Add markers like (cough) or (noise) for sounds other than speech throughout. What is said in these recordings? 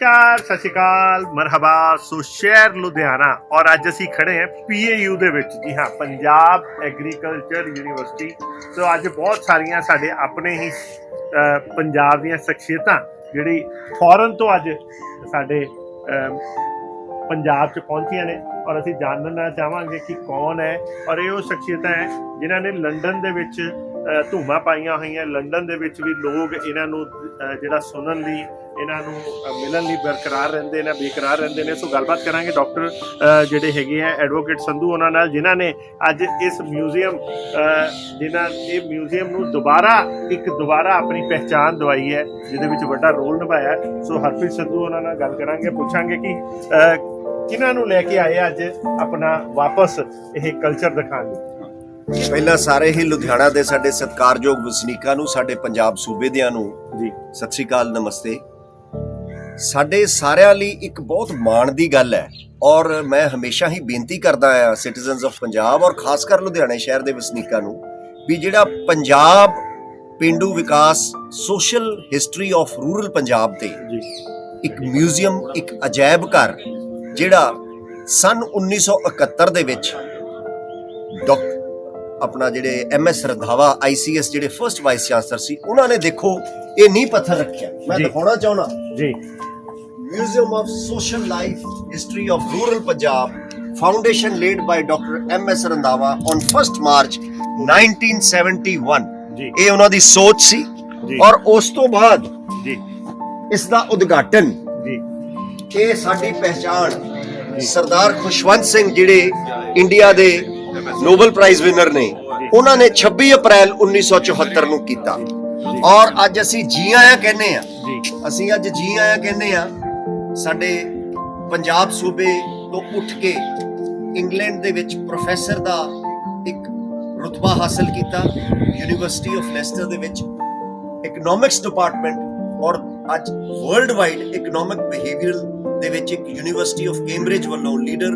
ਨਮਸਕਾਰ, ਸਤਿ ਸ਼੍ਰੀ ਅਕਾਲ, ਮਰਹਬਾ ਸੋ ਸ਼ਹਿਰ ਲੁਧਿਆਣਾ। ਔਰ ਅੱਜ ਅਸੀਂ ਖੜੇ ਹਾਂ ਪੀਏਯੂ ਦੇ ਵਿੱਚ। ਜੀ ਹਾਂ, ਪੰਜਾਬ ਐਗਰੀਕਲਚਰ ਯੂਨੀਵਰਸਿਟੀ ਸੋ ਅੱਜ ਬਹੁਤ ਸਾਰੀਆਂ ਸਾਡੇ ਆਪਣੇ ਹੀ ਪੰਜਾਬ ਦੀਆਂ ਸ਼ਖਸੀਅਤਾਂ, ਜਿਹੜੀ ਫੋਰਨ ਤੋਂ ਅੱਜ ਸਾਡੇ ਪੰਜਾਬ 'ਚ ਪਹੁੰਚੀਆਂ ਨੇ। ਔਰ ਅਸੀਂ ਜਾਣਨਾ ਚਾਹਾਂਗੇ ਕਿ ਕੌਣ ਹੈ। ਔਰ ਇਹ ਉਹ ਸ਼ਖਸੀਅਤਾਂ ਹੈ ਜਿਨ੍ਹਾਂ ਨੇ ਲੰਡਨ ਦੇ ਵਿੱਚ ਅਹ, ਪਾਈਆਂ ਹੋਈਆਂ। ਲੰਡਨ ਦੇ ਵਿੱਚ ਵੀ ਲੋਕ ਇਹਨਾਂ ਨੂੰ ਜਿਹੜਾ ਸੁਣਨ ਲਈ ਇਹਨਾਂ ਨੂੰ ਮਿਲਣ ਲਈ ਬਰਕਰਾਰ ਰਹਿੰਦੇ ਨੇ ਬੇਕਰਾਰ ਰਹਿੰਦੇ ਨੇ। ਸੋ ਗੱਲਬਾਤ ਕਰਾਂਗੇ ਡਾਕਟਰ ਜਿਹੜੇ ਹੈਗੇ ਆ ਐਡਵੋਕੇਟ ਸੰਧੂ ਉਹਨਾਂ ਨਾਲ ਜਿਨ੍ਹਾਂ ਨੇ ਅੱਜ ਇਸ ਮਿਊਜ਼ੀਅਮ ਜਿਨ੍ਹਾਂ ਇਹ ਮਿਊਜ਼ੀਅਮ ਨੂੰ ਦੁਬਾਰਾ ਇੱਕ ਦੁਬਾਰਾ ਆਪਣੀ ਪਹਿਚਾਨ ਦਵਾਈ ਹੈ ਜਿਹਦੇ ਵਿੱਚ ਵੱਡਾ ਰੋਲ ਨਿਭਾਇਆ। ਸੋ ਹਰਪ੍ਰੀਤ ਸੰਧੂ ਉਹਨਾਂ ਨਾਲ ਗੱਲ ਕਰਾਂਗੇ ਪੁੱਛਾਂਗੇ ਕਿ ਕਿਹਨਾਂ ਨੂੰ ਲੈ ਕੇ ਆਏ ਅੱਜ ਆਪਣਾ ਵਾਪਸ ਇਹ ਕਲਚਰ ਦਿਖਾਉਣ? ਲਈ ਪਹਿਲਾਂ ਸਾਰੇ ਹੀ ਲੁਧਿਆਣਾ ਦੇ ਸਾਡੇ ਸਤਿਕਾਰਯੋਗ ਵਸਨੀਕਾਂ ਨੂੰ ਸਾਡੇ ਪੰਜਾਬ ਸੂਬੇ ਦਿਆਂ ਨੂੰ ਜੀ। ਸਤਿ ਸ਼੍ਰੀ ਅਕਾਲ ਨਮਸਤੇ। ਸਾਡੇ ਸਾਰਿਆਂ ਲਈ ਇੱਕ ਬਹੁਤ ਮਾਣ ਦੀ ਗੱਲ ਹੈ ਔਰ ਮੈਂ ਹਮੇਸ਼ਾ ਹੀ ਬੇਨਤੀ ਕਰਦਾ ਆ ਸਿਟੀਜ਼ਨਸ ਆਫ ਪੰਜਾਬ ਔਰ ਖਾਸ ਕਰ ਲੁਧਿਆਣੇ ਸ਼ਹਿਰ ਦੇ ਵਸਨੀਕਾਂ ਨੂੰ ਵੀ ਜਿਹੜਾ ਪੰਜਾਬ ਪਿੰਡੂ ਵਿਕਾਸ social history of rural Punjab ਤੇ ਜੀ। ਇੱਕ ਮਿਊਜ਼ੀਅਮ ਇੱਕ ਅਜਾਇਬ ਘਰ ਜਿਹੜਾ ਸਨ 1971 ਦੇ ਵਿੱਚ ਡਾਕ ਆਪਣਾ ਜਿਹੜੇ ਐਮ ਐਸ ਰੰਧਾਵਾ ਆਈਸੀਐਸ ਜਿਹੜੇ ਫਰਸਟ ਵਾਈਸ ਚਾਂਸਲਰ ਸੀ ਉਹਨਾਂ ਨੇ ਦੇਖੋ ਇਹ ਨੀਂਹ ਪੱਥਰ ਰੱਖਿਆ। ਮੈਂ। ਦਿਖਾਉਣਾ ਚਾਹੁੰਦਾ। ਜੀ। Museum of social life history of rural Punjab foundation laid by doctor M S Randhawa on 1st March 1971 ਜੀ। ਇਹ ਉਹਨਾਂ ਦੀ ਸੋਚ ਸੀ। ਔਰ ਉਸ ਤੋਂ ਬਾਅਦ ਜੀ। ਇਸ ਦਾ ਉਦਘਾਟਨ ਇਹ ਸਾਡੀ ਪਹਿਚਾਣ ਸਰਦਾਰ ਖੁਸ਼ਵੰਤ ਸਿੰਘ ਜਿਹੜੇ ਇੰਡੀਆ ਦੇ ਨੋਬਲ ਪ੍ਰਾਈਜ਼ ਵਿਨਰ ਨੇ ਉਹਨਾਂ ਨੇ 26 ਅਪ੍ਰੈਲ 1974 ਨੂੰ ਕੀਤਾ। ਔਰ ਅੱਜ ਅਸੀਂ ਜੀ ਆਇਆਂ ਕਹਿੰਦੇ ਆ ਅਸੀਂ ਅੱਜ ਜੀ ਆਇਆਂ ਕਹਿੰਦੇ ਆ ਸਾਡੇ ਪੰਜਾਬ ਸੂਬੇ ਤੋਂ ਉੱਠ ਕੇ ਇੰਗਲੈਂਡ ਦੇ ਵਿੱਚ ਪ੍ਰੋਫੈਸਰ ਦਾ ਇੱਕ ਰੁਤਬਾ ਹਾਸਲ ਕੀਤਾ ਯੂਨੀਵਰਸਿਟੀ ਆਫ ਲੈਸਟਰ ਦੇ ਵਿੱਚ ਇਕਨੋਮਿਕਸ ਡਿਪਾਰਟਮੈਂਟ ਔਰ ਅੱਜ ਵਰਲਡ ਵਾਈਡ ਇਕਨੋਮਿਕ ਬਿਹੇਵੀਅਰ ਦੇ ਵਿੱਚ ਇੱਕ ਯੂਨੀਵਰਸਿਟੀ ਆਫ ਕੈਂਬਰਿਜ ਵੱਲੋਂ leader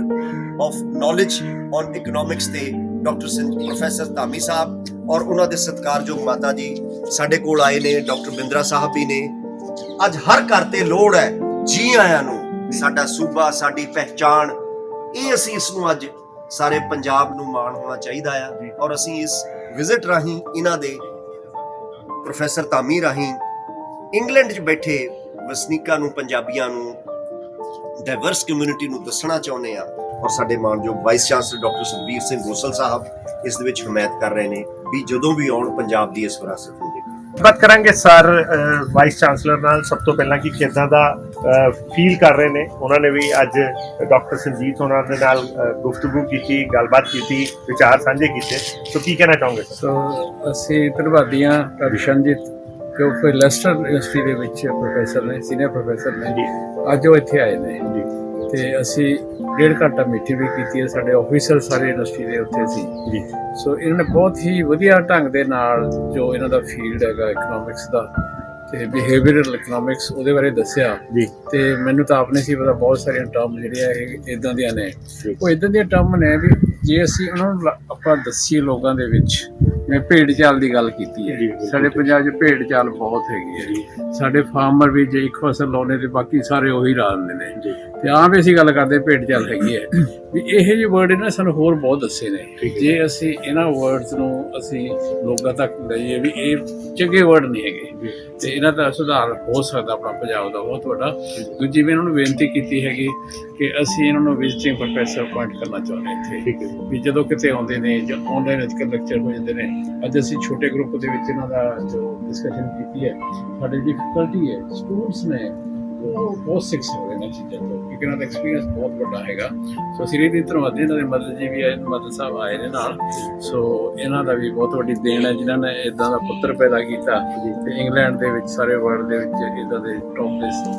of knowledge on economics ਤੇ ਡਾਕਟਰ ਸਿੰਘ ਪ੍ਰੋਫੈਸਰ ਧਾਮੀ ਸਾਹਿਬ ਔਰ ਉਹਨਾਂ ਦੇ ਸਤਿਕਾਰਯੋਗ ਮਾਤਾ ਜੀ ਸਾਡੇ ਕੋਲ ਆਏ ਨੇ ਡਾਕਟਰ ਬਿੰਦਰਾ ਸਾਹਿਬ ਵੀ ਨੇ। ਅੱਜ ਹਰ ਘਰ ਤੇ ਲੋੜ ਹੈ ਜੀ ਆਇਆਂ ਨੂੰ, ਸਾਡਾ ਸੂਬਾ, ਸਾਡੀ ਪਹਿਚਾਣ। ਇਹ ਅਸੀਂ ਇਸ ਨੂੰ ਅੱਜ ਸਾਰੇ ਪੰਜਾਬ ਨੂੰ ਮਾਣ ਹੋਣਾ ਚਾਹੀਦਾ ਆ ਔਰ ਅਸੀਂ ਇਸ ਵਿਜ਼ਿਟ ਰਾਹੀਂ ਇਹਨਾਂ ਦੇ ਪ੍ਰੋਫੈਸਰ ਧਾਮੀ ਰਾਹੀਂ ਇੰਗਲੈਂਡ 'ਚ ਬੈਠੇ ਵਸਨੀਕਾਂ ਨੂੰ, ਪੰਜਾਬੀਆਂ ਨੂੰ ਡਾਈਵਰਸ ਕਮਿਊਨਿਟੀ ਨੂੰ ਦੱਸਣਾ ਚਾਹੁੰਦੇ ਆ ਔਰ ਸਾਡੇ ਮਾਨਯੋਗ vice chancellor doctor Sukhbir Singh Gosal Sahib ਇਸ ਦੇ ਵਿੱਚ ਹਮਾਇਤ ਕਰ ਰਹੇ ਨੇ ਵੀ ਜਦੋਂ ਵੀ ਆਉਣ ਪੰਜਾਬ ਦੀ ਇਸ ਵਿਰਾਸਤ ਨੂੰ ਬਾਤ ਕਰਾਂਗੇ ਸਰ ਵਾਈਸ ਚਾਂਸਲਰ ਨਾਲ ਸਭ ਤੋਂ ਪਹਿਲਾਂ ਕਿ ਕਿਦਾਂ ਦਾ ਫੀਲ ਕਰ ਰਹੇ ਨੇ। ਉਹਨਾਂ ਨੇ ਵੀ ਅੱਜ ਡਾਕਟਰ ਸੰਜੀਤ ਉਹਨਾਂ ਦੇ ਨਾਲ ਗੁਫ਼ਤਗੂ ਕੀਤੀ ਗੱਲਬਾਤ ਕੀਤੀ ਵਿਚਾਰ ਸਾਂਝੇ ਕੀਤੇ। ਸੋ ਕੀ ਕਹਿਣਾ ਚਾਹੋਗੇ? ਸਰ ਸੋ ਅਸੀਂ ਧੰਨਵਾਦੀਆਂ ਵਿਸ਼ਨਜੀਤ ਜੋ ਕਿ ਲੈਸਟਰ ਯੂਨੀਵਰਸਿਟੀ ਦੇ ਵਿੱਚ ਪ੍ਰੋਫੈਸਰ ਨੇ ਸੀਨੀਅਰ ਪ੍ਰੋਫੈਸਰ ਨੇ। ਜੀ। ਅੱਜ ਉਹ ਇੱਥੇ ਆਏ ਨੇ। ਜੀ। ਤੇ ਅਸੀਂ ਡੇਢ ਘੰਟਾ ਮੀਟਿੰਗ ਵੀ ਕੀਤੀ ਹੈ। ਸਾਡੇ ਆਫੀਸਰ ਸਾਰੇ ਯੂਨੀਵਰਸਿਟੀ ਦੇ ਉੱਥੇ ਸੀ। ਜੀ। ਸੋ ਇਹਨਾਂ ਨੇ ਬਹੁਤ ਹੀ ਵਧੀਆ ਢੰਗ ਦੇ ਨਾਲ ਜੋ ਇਹਨਾਂ ਦਾ ਫੀਲਡ ਹੈਗਾ ਇਕਨੋਮਿਕਸ ਦਾ ਤੇ ਬਿਹੇਵੀਅਰਲ ਇਕਨੋਮਿਕਸ ਉਹਦੇ ਬਾਰੇ ਦੱਸਿਆ। ਜੀ। ਤੇ ਮੈਨੂੰ ਤਾਂ ਆਪਨੇ ਸੀ ਪਤਾ ਬਹੁਤ ਸਾਰੀਆਂ ਟਰਮ ਜਿਹੜੀਆਂ ਇਹ ਇਦਾਂ ਦੀਆਂ ਨੇ। ਉਹ ਇਦਾਂ ਦੀਆਂ ਟਰਮ ਨੇ ਵੀ ਜੇ ਅਸੀਂ ਉਹਨਾਂ ਨੂੰ ਲ- ਆਪਾਂ ਦੱਸੀਏ ਲੋਕਾਂ ਦੇ ਵਿੱਚ ਜਿਵੇਂ ਭੇਡ ਚਾਲ ਦੀ ਗੱਲ ਕੀਤੀ ਜੀ, ਹੈ ਬਿਲਕੁਲ। ਸਾਡੇ ਪੰਜਾਬ 'ਚ ਭੇਡ ਚਾਲ ਬਹੁਤ ਹੈਗੀ ਹੈ। ਸਾਡੇ ਫਾਰਮਰ ਵੀ ਜੇ ਇੱਕ ਫਸਲ ਲਾਉਣੇ ਤੇ ਬਾਕੀ ਸਾਰੇ ਉਹੀ ਲਾ ਦਿੰਦੇ ਨੇ। ਜੀ। ਤੇ ਆਮ ਵੀ ਅਸੀਂ ਗੱਲ ਕਰਦੇ ਭੇਡ ਚਾਲ ਹੈਗੀ ਹੈ। ਵੀ ਇਹ ਜਿਹੇ ਵਰਡ ਇਹਨਾਂ ਸਾਨੂੰ ਹੋਰ ਬਹੁਤ ਦੱਸੇ ਨੇ। ਜੇ। ਅਸੀਂ ਇਹਨਾਂ ਵਰਡਸ ਨੂੰ ਅਸੀਂ ਲੋਕਾਂ ਤੱਕ ਲਈਏ ਵੀ ਇਹ ਚੰਗੇ ਵਰਡ ਨਹੀਂ ਹੈਗੇ ਤੇ ਇਹਨਾਂ ਦਾ ਸੁਧਾਰ ਹੋ ਸਕਦਾ ਆਪਣਾ ਪੰਜਾਬ ਦਾ ਬਹੁਤ ਵੱਡਾ। ਦੂਜੀ ਵੀ ਇਹਨਾਂ ਨੂੰ ਬੇਨਤੀ ਕੀਤੀ ਹੈਗੀ ਕਿ ਅਸੀਂ ਇਹਨਾਂ ਨੂੰ ਵਿਜ਼ਿਟਿੰਗ ਪ੍ਰੋਫੈਸਰ ਅਪਾਇੰਟ ਕਰਨਾ ਚਾਹੁੰਦੇ ਇੱਥੇ। ਵੀ ਜਦੋਂ ਕਿਤੇ ਆਉਂਦੇ ਨੇ ਜਾਂ ਆਨਲਾਈਨ ਅੱਜ ਕੱਲ੍ਹ ਲੈਕਚਰ ਹੋ ਜਾਂਦੇ ਨੇ ਅੱਜ ਅਸੀਂ ਛੋਟੇ ਗਰੁੱਪ ਦੇ ਵਿੱਚ ਇਹਨਾਂ ਦਾ ਜੋ ਡਿਸਕਸ਼ਨ ਕੀਤੀ ਹੈ ਸਾਡੀ ਡਿਫਿਕਲਟੀ ਹੈ ਸਟੂਡੈਂਟਸ ਨੇ ਉਹ ਬਹੁਤ ਸਿੱਖ ਸਕਦੇ ਨੇ ਚੀਜ਼ਾਂ ਤੋਂ। ਕਿਉਂਕਿ ਉਹਨਾਂ ਦਾ ਐਕਸਪੀਰੀਅੰਸ ਬਹੁਤ ਵੱਡਾ ਹੈਗਾ। ਸੋ ਅਸੀਂ ਇਹਦੀ ਧੰਨਵਾਦੀ ਇਹਨਾਂ ਦੇ ਮਦਦ ਜੀ ਵੀ ਆਏ ਮਦਦ ਸਾਹਿਬ ਆਏ ਨੇ ਨਾਲ। ਸੋ ਇਹਨਾਂ ਦਾ ਵੀ ਬਹੁਤ ਵੱਡੀ ਦੇਣ ਹੈ, ਜਿਨ੍ਹਾਂ ਨੇ ਇਦਾਂ ਦਾ ਪੁੱਤਰ ਪੈਦਾ ਕੀਤਾ। ਤੇ ਇੰਗਲੈਂਡ ਦੇ ਵਿੱਚ, ਸਾਰੇ ਵਰਲਡ ਦੇ ਵਿੱਚ ਇਦਾਂ ਦੇ ਟੌਪ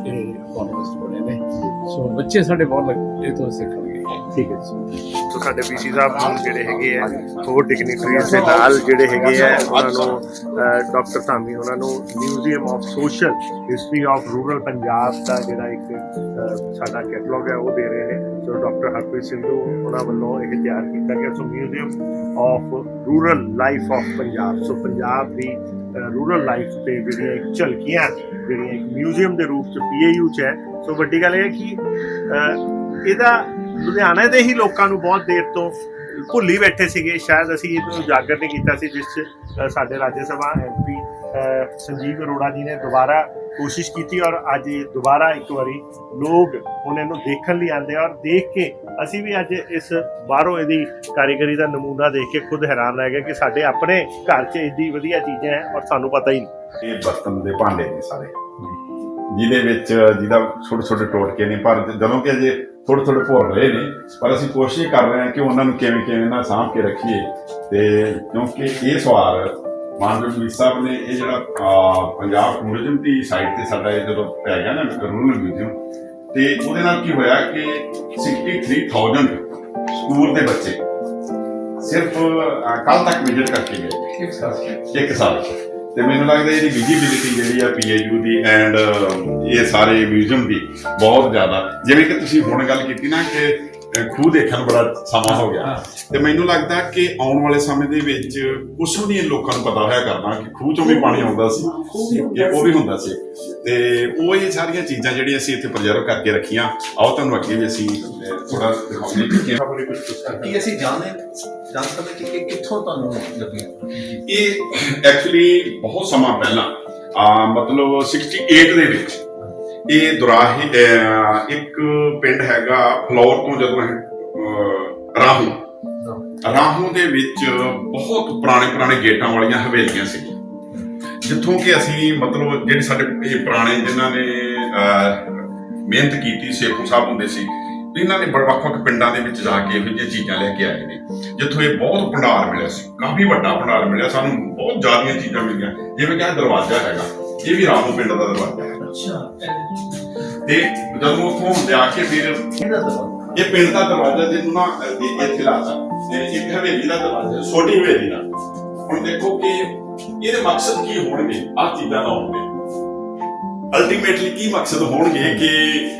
ਦੇ ਇਕਨੋਮਿਸਟ ਬਣੇ ਨੇ। ਸੋ ਬੱਚੇ ਸਾਡੇ ਬਹੁਤ ਲੱਗ- ਇਹ ਤੋਂ ਸਿੱਖਣਗੇ ਠੀਕ ਹੈ ਸੋ ਸਾਡੇ ਵੀਸੀ ਸਾਹਿਬ ਨੂੰ ਜਿਹੜੇ ਹੈਗੇ ਆ ਹੋਰ ਡਿਗਨਿਟਰੀਜ਼ ਦੇ ਨਾਲ ਜਿਹੜੇ ਹੈਗੇ ਆ ਉਹਨਾਂ ਨੂੰ ਡਾਕਟਰ ਧਾਮੀ ਉਹਨਾਂ ਨੂੰ museum of social history of rural Punjab ਦਾ ਜਿਹੜਾ ਇੱਕ ਸਾਡਾ ਕੈਟਲੌਗ ਹੈ ਉਹ ਦੇ ਰਹੇ ਨੇ। ਸੋ ਡਾਕਟਰ ਹਰਪ੍ਰੀਤ ਸਿੰਧੂ ਉਹਨਾਂ ਵੱਲੋਂ ਇਹ ਤਿਆਰ ਕੀਤਾ ਗਿਆ। So museum of rural life of Punjab so Punjab the rural life ਤੇ ਜਿਹੜੀਆਂ ਇੱਕ ਝਲਕੀਆਂ ਜਿਹੜੀਆਂ ਇੱਕ ਮਿਊਜ਼ੀਅਮ ਦੇ ਰੂਪ ਚ ਪੀਏਯੂ ਚ ਹੈ। ਸੋ ਵੱਡੀ ਗੱਲ ਇਹ ਹੈ ਕਿ ਇਹਦਾ ਲੁਧਿਆਣੇ ਦੇ ਹੀ ਲੋਕਾਂ ਨੂੰ ਬਹੁਤ ਦੇਰ ਤੋਂ ਭੁੱਲੀ ਬੈਠੇ ਸੀਗੇ। ਸ਼ਾਇਦ ਅਸੀਂ ਇਹਨੂੰ ਉਜਾਗਰ ਨਹੀਂ ਕੀਤਾ ਸੀ, ਜਿਸ 'ਚ ਸਾਡੇ ਰਾਜ ਸਭਾ ਐਮਪੀ ਸੰਜੀਵ ਅਰੋੜਾ ਜੀ ਨੇ ਦੁਬਾਰਾ ਕੋਸ਼ਿਸ਼ ਕੀਤੀ ਔਰ ਅੱਜ ਇਹ ਦੁਬਾਰਾ ਇੱਕ ਵਾਰੀ ਲੋਕ ਹੁਣ ਇਹਨੂੰ ਦੇਖਣ ਲਈ ਆਉਂਦੇ ਆ ਔਰ ਦੇਖ ਕੇ ਅਸੀਂ ਵੀ ਅੱਜ ਇਸ ਬਾਹਰੋਂ ਇਹਦੀ ਕਾਰੀਗਰੀ ਦਾ ਨਮੂਨਾ ਦੇਖ ਕੇ ਖੁਦ ਹੈਰਾਨ ਰਹਿ ਗਏ ਕਿ ਸਾਡੇ ਆਪਣੇ ਘਰ 'ਚ ਇੰਨੀ ਵਧੀਆ ਚੀਜ਼ਾਂ ਹੈ ਔਰ ਸਾਨੂੰ ਪਤਾ ਹੀ ਨਹੀਂ। ਇਹ ਬਰਤਨ ਦੇ ਭਾਂਡੇ ਨੇ ਸਾਰੇ, ਜਿਹਦੇ ਵਿੱਚ ਜਿਹਦਾ ਛੋਟੇ ਛੋਟੇ ਟੋਟਕੇ ਨੇ, ਪਰ ਜਦੋਂ ਕਿ ਅਜੇ ਥੋੜੇ ਥੋੜੇ ਭੁਰ ਰਹੇ ਨੇ ਪਰ ਅਸੀਂ ਕੋਸ਼ਿਸ਼ ਕਰ ਰਹੇ ਹਾਂ ਕਿ ਉਹਨਾਂ ਨੂੰ ਕਿਵੇਂ ਕਿਵੇਂ ਨਾ ਸਾਂਭ ਕੇ ਰੱਖੀਏ। ਤੇ ਕਿਉਂਕਿ ਇਹ ਸਵਾਲ ਮਾਨਵ ਜੀ ਸਾਹਿਬ ਨੇ ਇਹ ਜਿਹੜਾ ਪੰਜਾਬ ਟੂਰਿਜ਼ਮ ਦੀ ਸਾਈਟ ਤੇ ਸਾਡਾ ਇਹ ਜਦੋਂ ਪੈ ਗਿਆ ਨਾ ਰੂਰਲ ਮਿਊਜ਼ੀਅਮ ਤੇ ਉਹਦੇ ਨਾਲ ਕੀ ਹੋਇਆ ਕਿ 63000 ਸਕੂਲ ਦੇ ਬੱਚੇ ਸਿਰਫ ਕੱਲ ਤੱਕ ਵਿਜ਼ਿਟ ਕਰਕੇ ਗਏ। ਇੱਕ ਸਾਲ ਇੱਕ ਸਾਲ ਤੇ ਮੈਨੂੰ ਲੱਗਦਾ ਇਹਦੀ ਵਿਜੀਬਿਲਿਟੀ ਜਿਹੜੀ ਆ ਪੀਏਯੂ ਦੀ ਐਂਡ ਇਹ ਸਾਰੇ ਮਿਊਜ਼ੀਅਮ ਦੀ ਬਹੁਤ ਜ਼ਿਆਦਾ। ਜਿਵੇਂ ਕਿ ਤੁਸੀਂ ਹੁਣ ਗੱਲ ਕੀਤੀ ਨਾ ਕਿ ਖੂਹ ਦੇਖਣ ਨੂੰ ਬੜਾ ਸਮਾਂ ਹੋ ਗਿਆ। ਤੇ ਮੈਨੂੰ ਲੱਗਦਾ ਕਿ ਆਉਣ ਵਾਲੇ ਸਮੇਂ ਦੇ ਵਿੱਚ ਕੁਛ ਵੀ ਨਹੀਂ ਲੋਕਾਂ ਨੂੰ ਪਤਾ ਹੋਇਆ ਕਰਨਾ ਕਿ ਖੂਹ ਚੋਂ ਵੀ ਪਾਣੀ ਆਉਂਦਾ ਸੀ ਕਿ ਉਹ ਵੀ ਹੁੰਦਾ ਸੀ। ਤੇ ਉਹ ਇਹ ਸਾਰੀਆਂ ਚੀਜ਼ਾਂ ਜਿਹੜੀਆਂ ਅਸੀਂ ਇੱਥੇ ਪ੍ਰੀਜ਼ਰਵ ਕਰਕੇ ਰੱਖੀਆਂ। ਆਓ ਤੁਹਾਨੂੰ ਅੱਗੇ ਵੀ ਅਸੀਂ ਥੋੜਾ ਦਿਖਾਉਂਦੇ ਕਿ ਬਾਰੇ ਕੁਝ ਕੀ ਅਸੀਂ ਜਾਣਦੇ ਜਾਣ ਸਕਦੇ ਕਿ ਕਿੱਥੋਂ ਤੁਹਾਨੂੰ ਲੱਗਿਆ ਇਹ ਐਕਚੁਅਲੀ ਬਹੁਤ ਸਮਾਂ ਪਹਿਲਾਂ ਆ ਮਤਲਬ 68 ਦੇ ਵਿੱਚ ਇਹ ਦੁਰਾਹੇ ਇੱਕ ਪਿੰਡ ਹੈਗਾ ਫਲੌਰ ਤੋਂ ਜਦੋਂ ਇਹ ਰਾਹੂ। ਰਾਹੂ ਦੇ ਵਿੱਚ ਬਹੁਤ ਪੁਰਾਣੇ ਪੁਰਾਣੇ ਗੇਟਾਂ ਵਾਲੀਆਂ ਹਵੇਲੀਆਂ ਸੀ। ਜਿੱਥੋਂ ਕਿ ਅਸੀਂ ਮਤਲਬ ਜਿਹੜੇ ਸਾਡੇ ਇਹ ਪੁਰਾਣੇ ਜਿਨ੍ਹਾਂ ਨੇ ਮਿਹਨਤ ਕੀਤੀ ਸੇਖੂ ਸਾਹਿਬ ਹੁੰਦੇ ਸੀ, ਇਹਨਾਂ ਨੇ ਬੜ ਵੱਖ ਵੱਖ ਪਿੰਡਾਂ ਦੇ ਵਿੱਚ ਜਾ ਕੇ ਇਹੋ ਜਿਹੀਆਂ ਚੀਜ਼ਾਂ ਲੈ ਕੇ ਆਏ ਨੇ। ਜਿੱਥੋਂ ਇਹ ਬਹੁਤ ਭੰਡਾਰ ਮਿਲਿਆ ਸੀ। ਕਾਫੀ ਵੱਡਾ ਭੰਡਾਰ ਮਿਲਿਆ। ਸਾਨੂੰ ਬਹੁਤ ਜ਼ਿਆਦੀਆਂ ਚੀਜ਼ਾਂ ਮਿਲੀਆਂ। ਜਿਵੇਂ ਕਿ ਇਹ ਦਰਵਾਜ਼ਾ ਹੈਗਾ। ਇਹ ਵੀ ਰਾਹੂ ਪਿੰਡ ਦਾ ਦਰਵਾਜ਼ਾ ਹੈ। ਅੱਛਾ ਤੇ ਜਦੋਂ ਉੱਥੋਂ ਜਾ ਕੇ ਫਿਰ ਦਵਾ ਇਹ ਪਿੰਡ ਦਾ ਦਰਵਾਜ਼ਾ ਜਿਹਨੂੰ ਨਾ ਅਹ, ਇਹ- ਇੱਥੇ ਲਾਤਾ ਤੇ। ਇੱਕ ਹਵੇਲੀ ਦਾ ਦਰਵਾਜ਼ਾ ਛੋਟੀ ਹਵੇਲੀ ਦਾ। ਹੁਣ ਦੇਖੋ ਕਿ ਇਹਦੇ ਮਕਸਦ ਕੀ ਹੋਣਗੇ ਆਹ ਚੀਜ਼ਾਂ ਦਾ ਹੋਣਗੇ। ਅਲਟੀਮੇਟਲੀ ਕੀ ਮਕਸਦ ਹੋਣਗੇ ਕਿ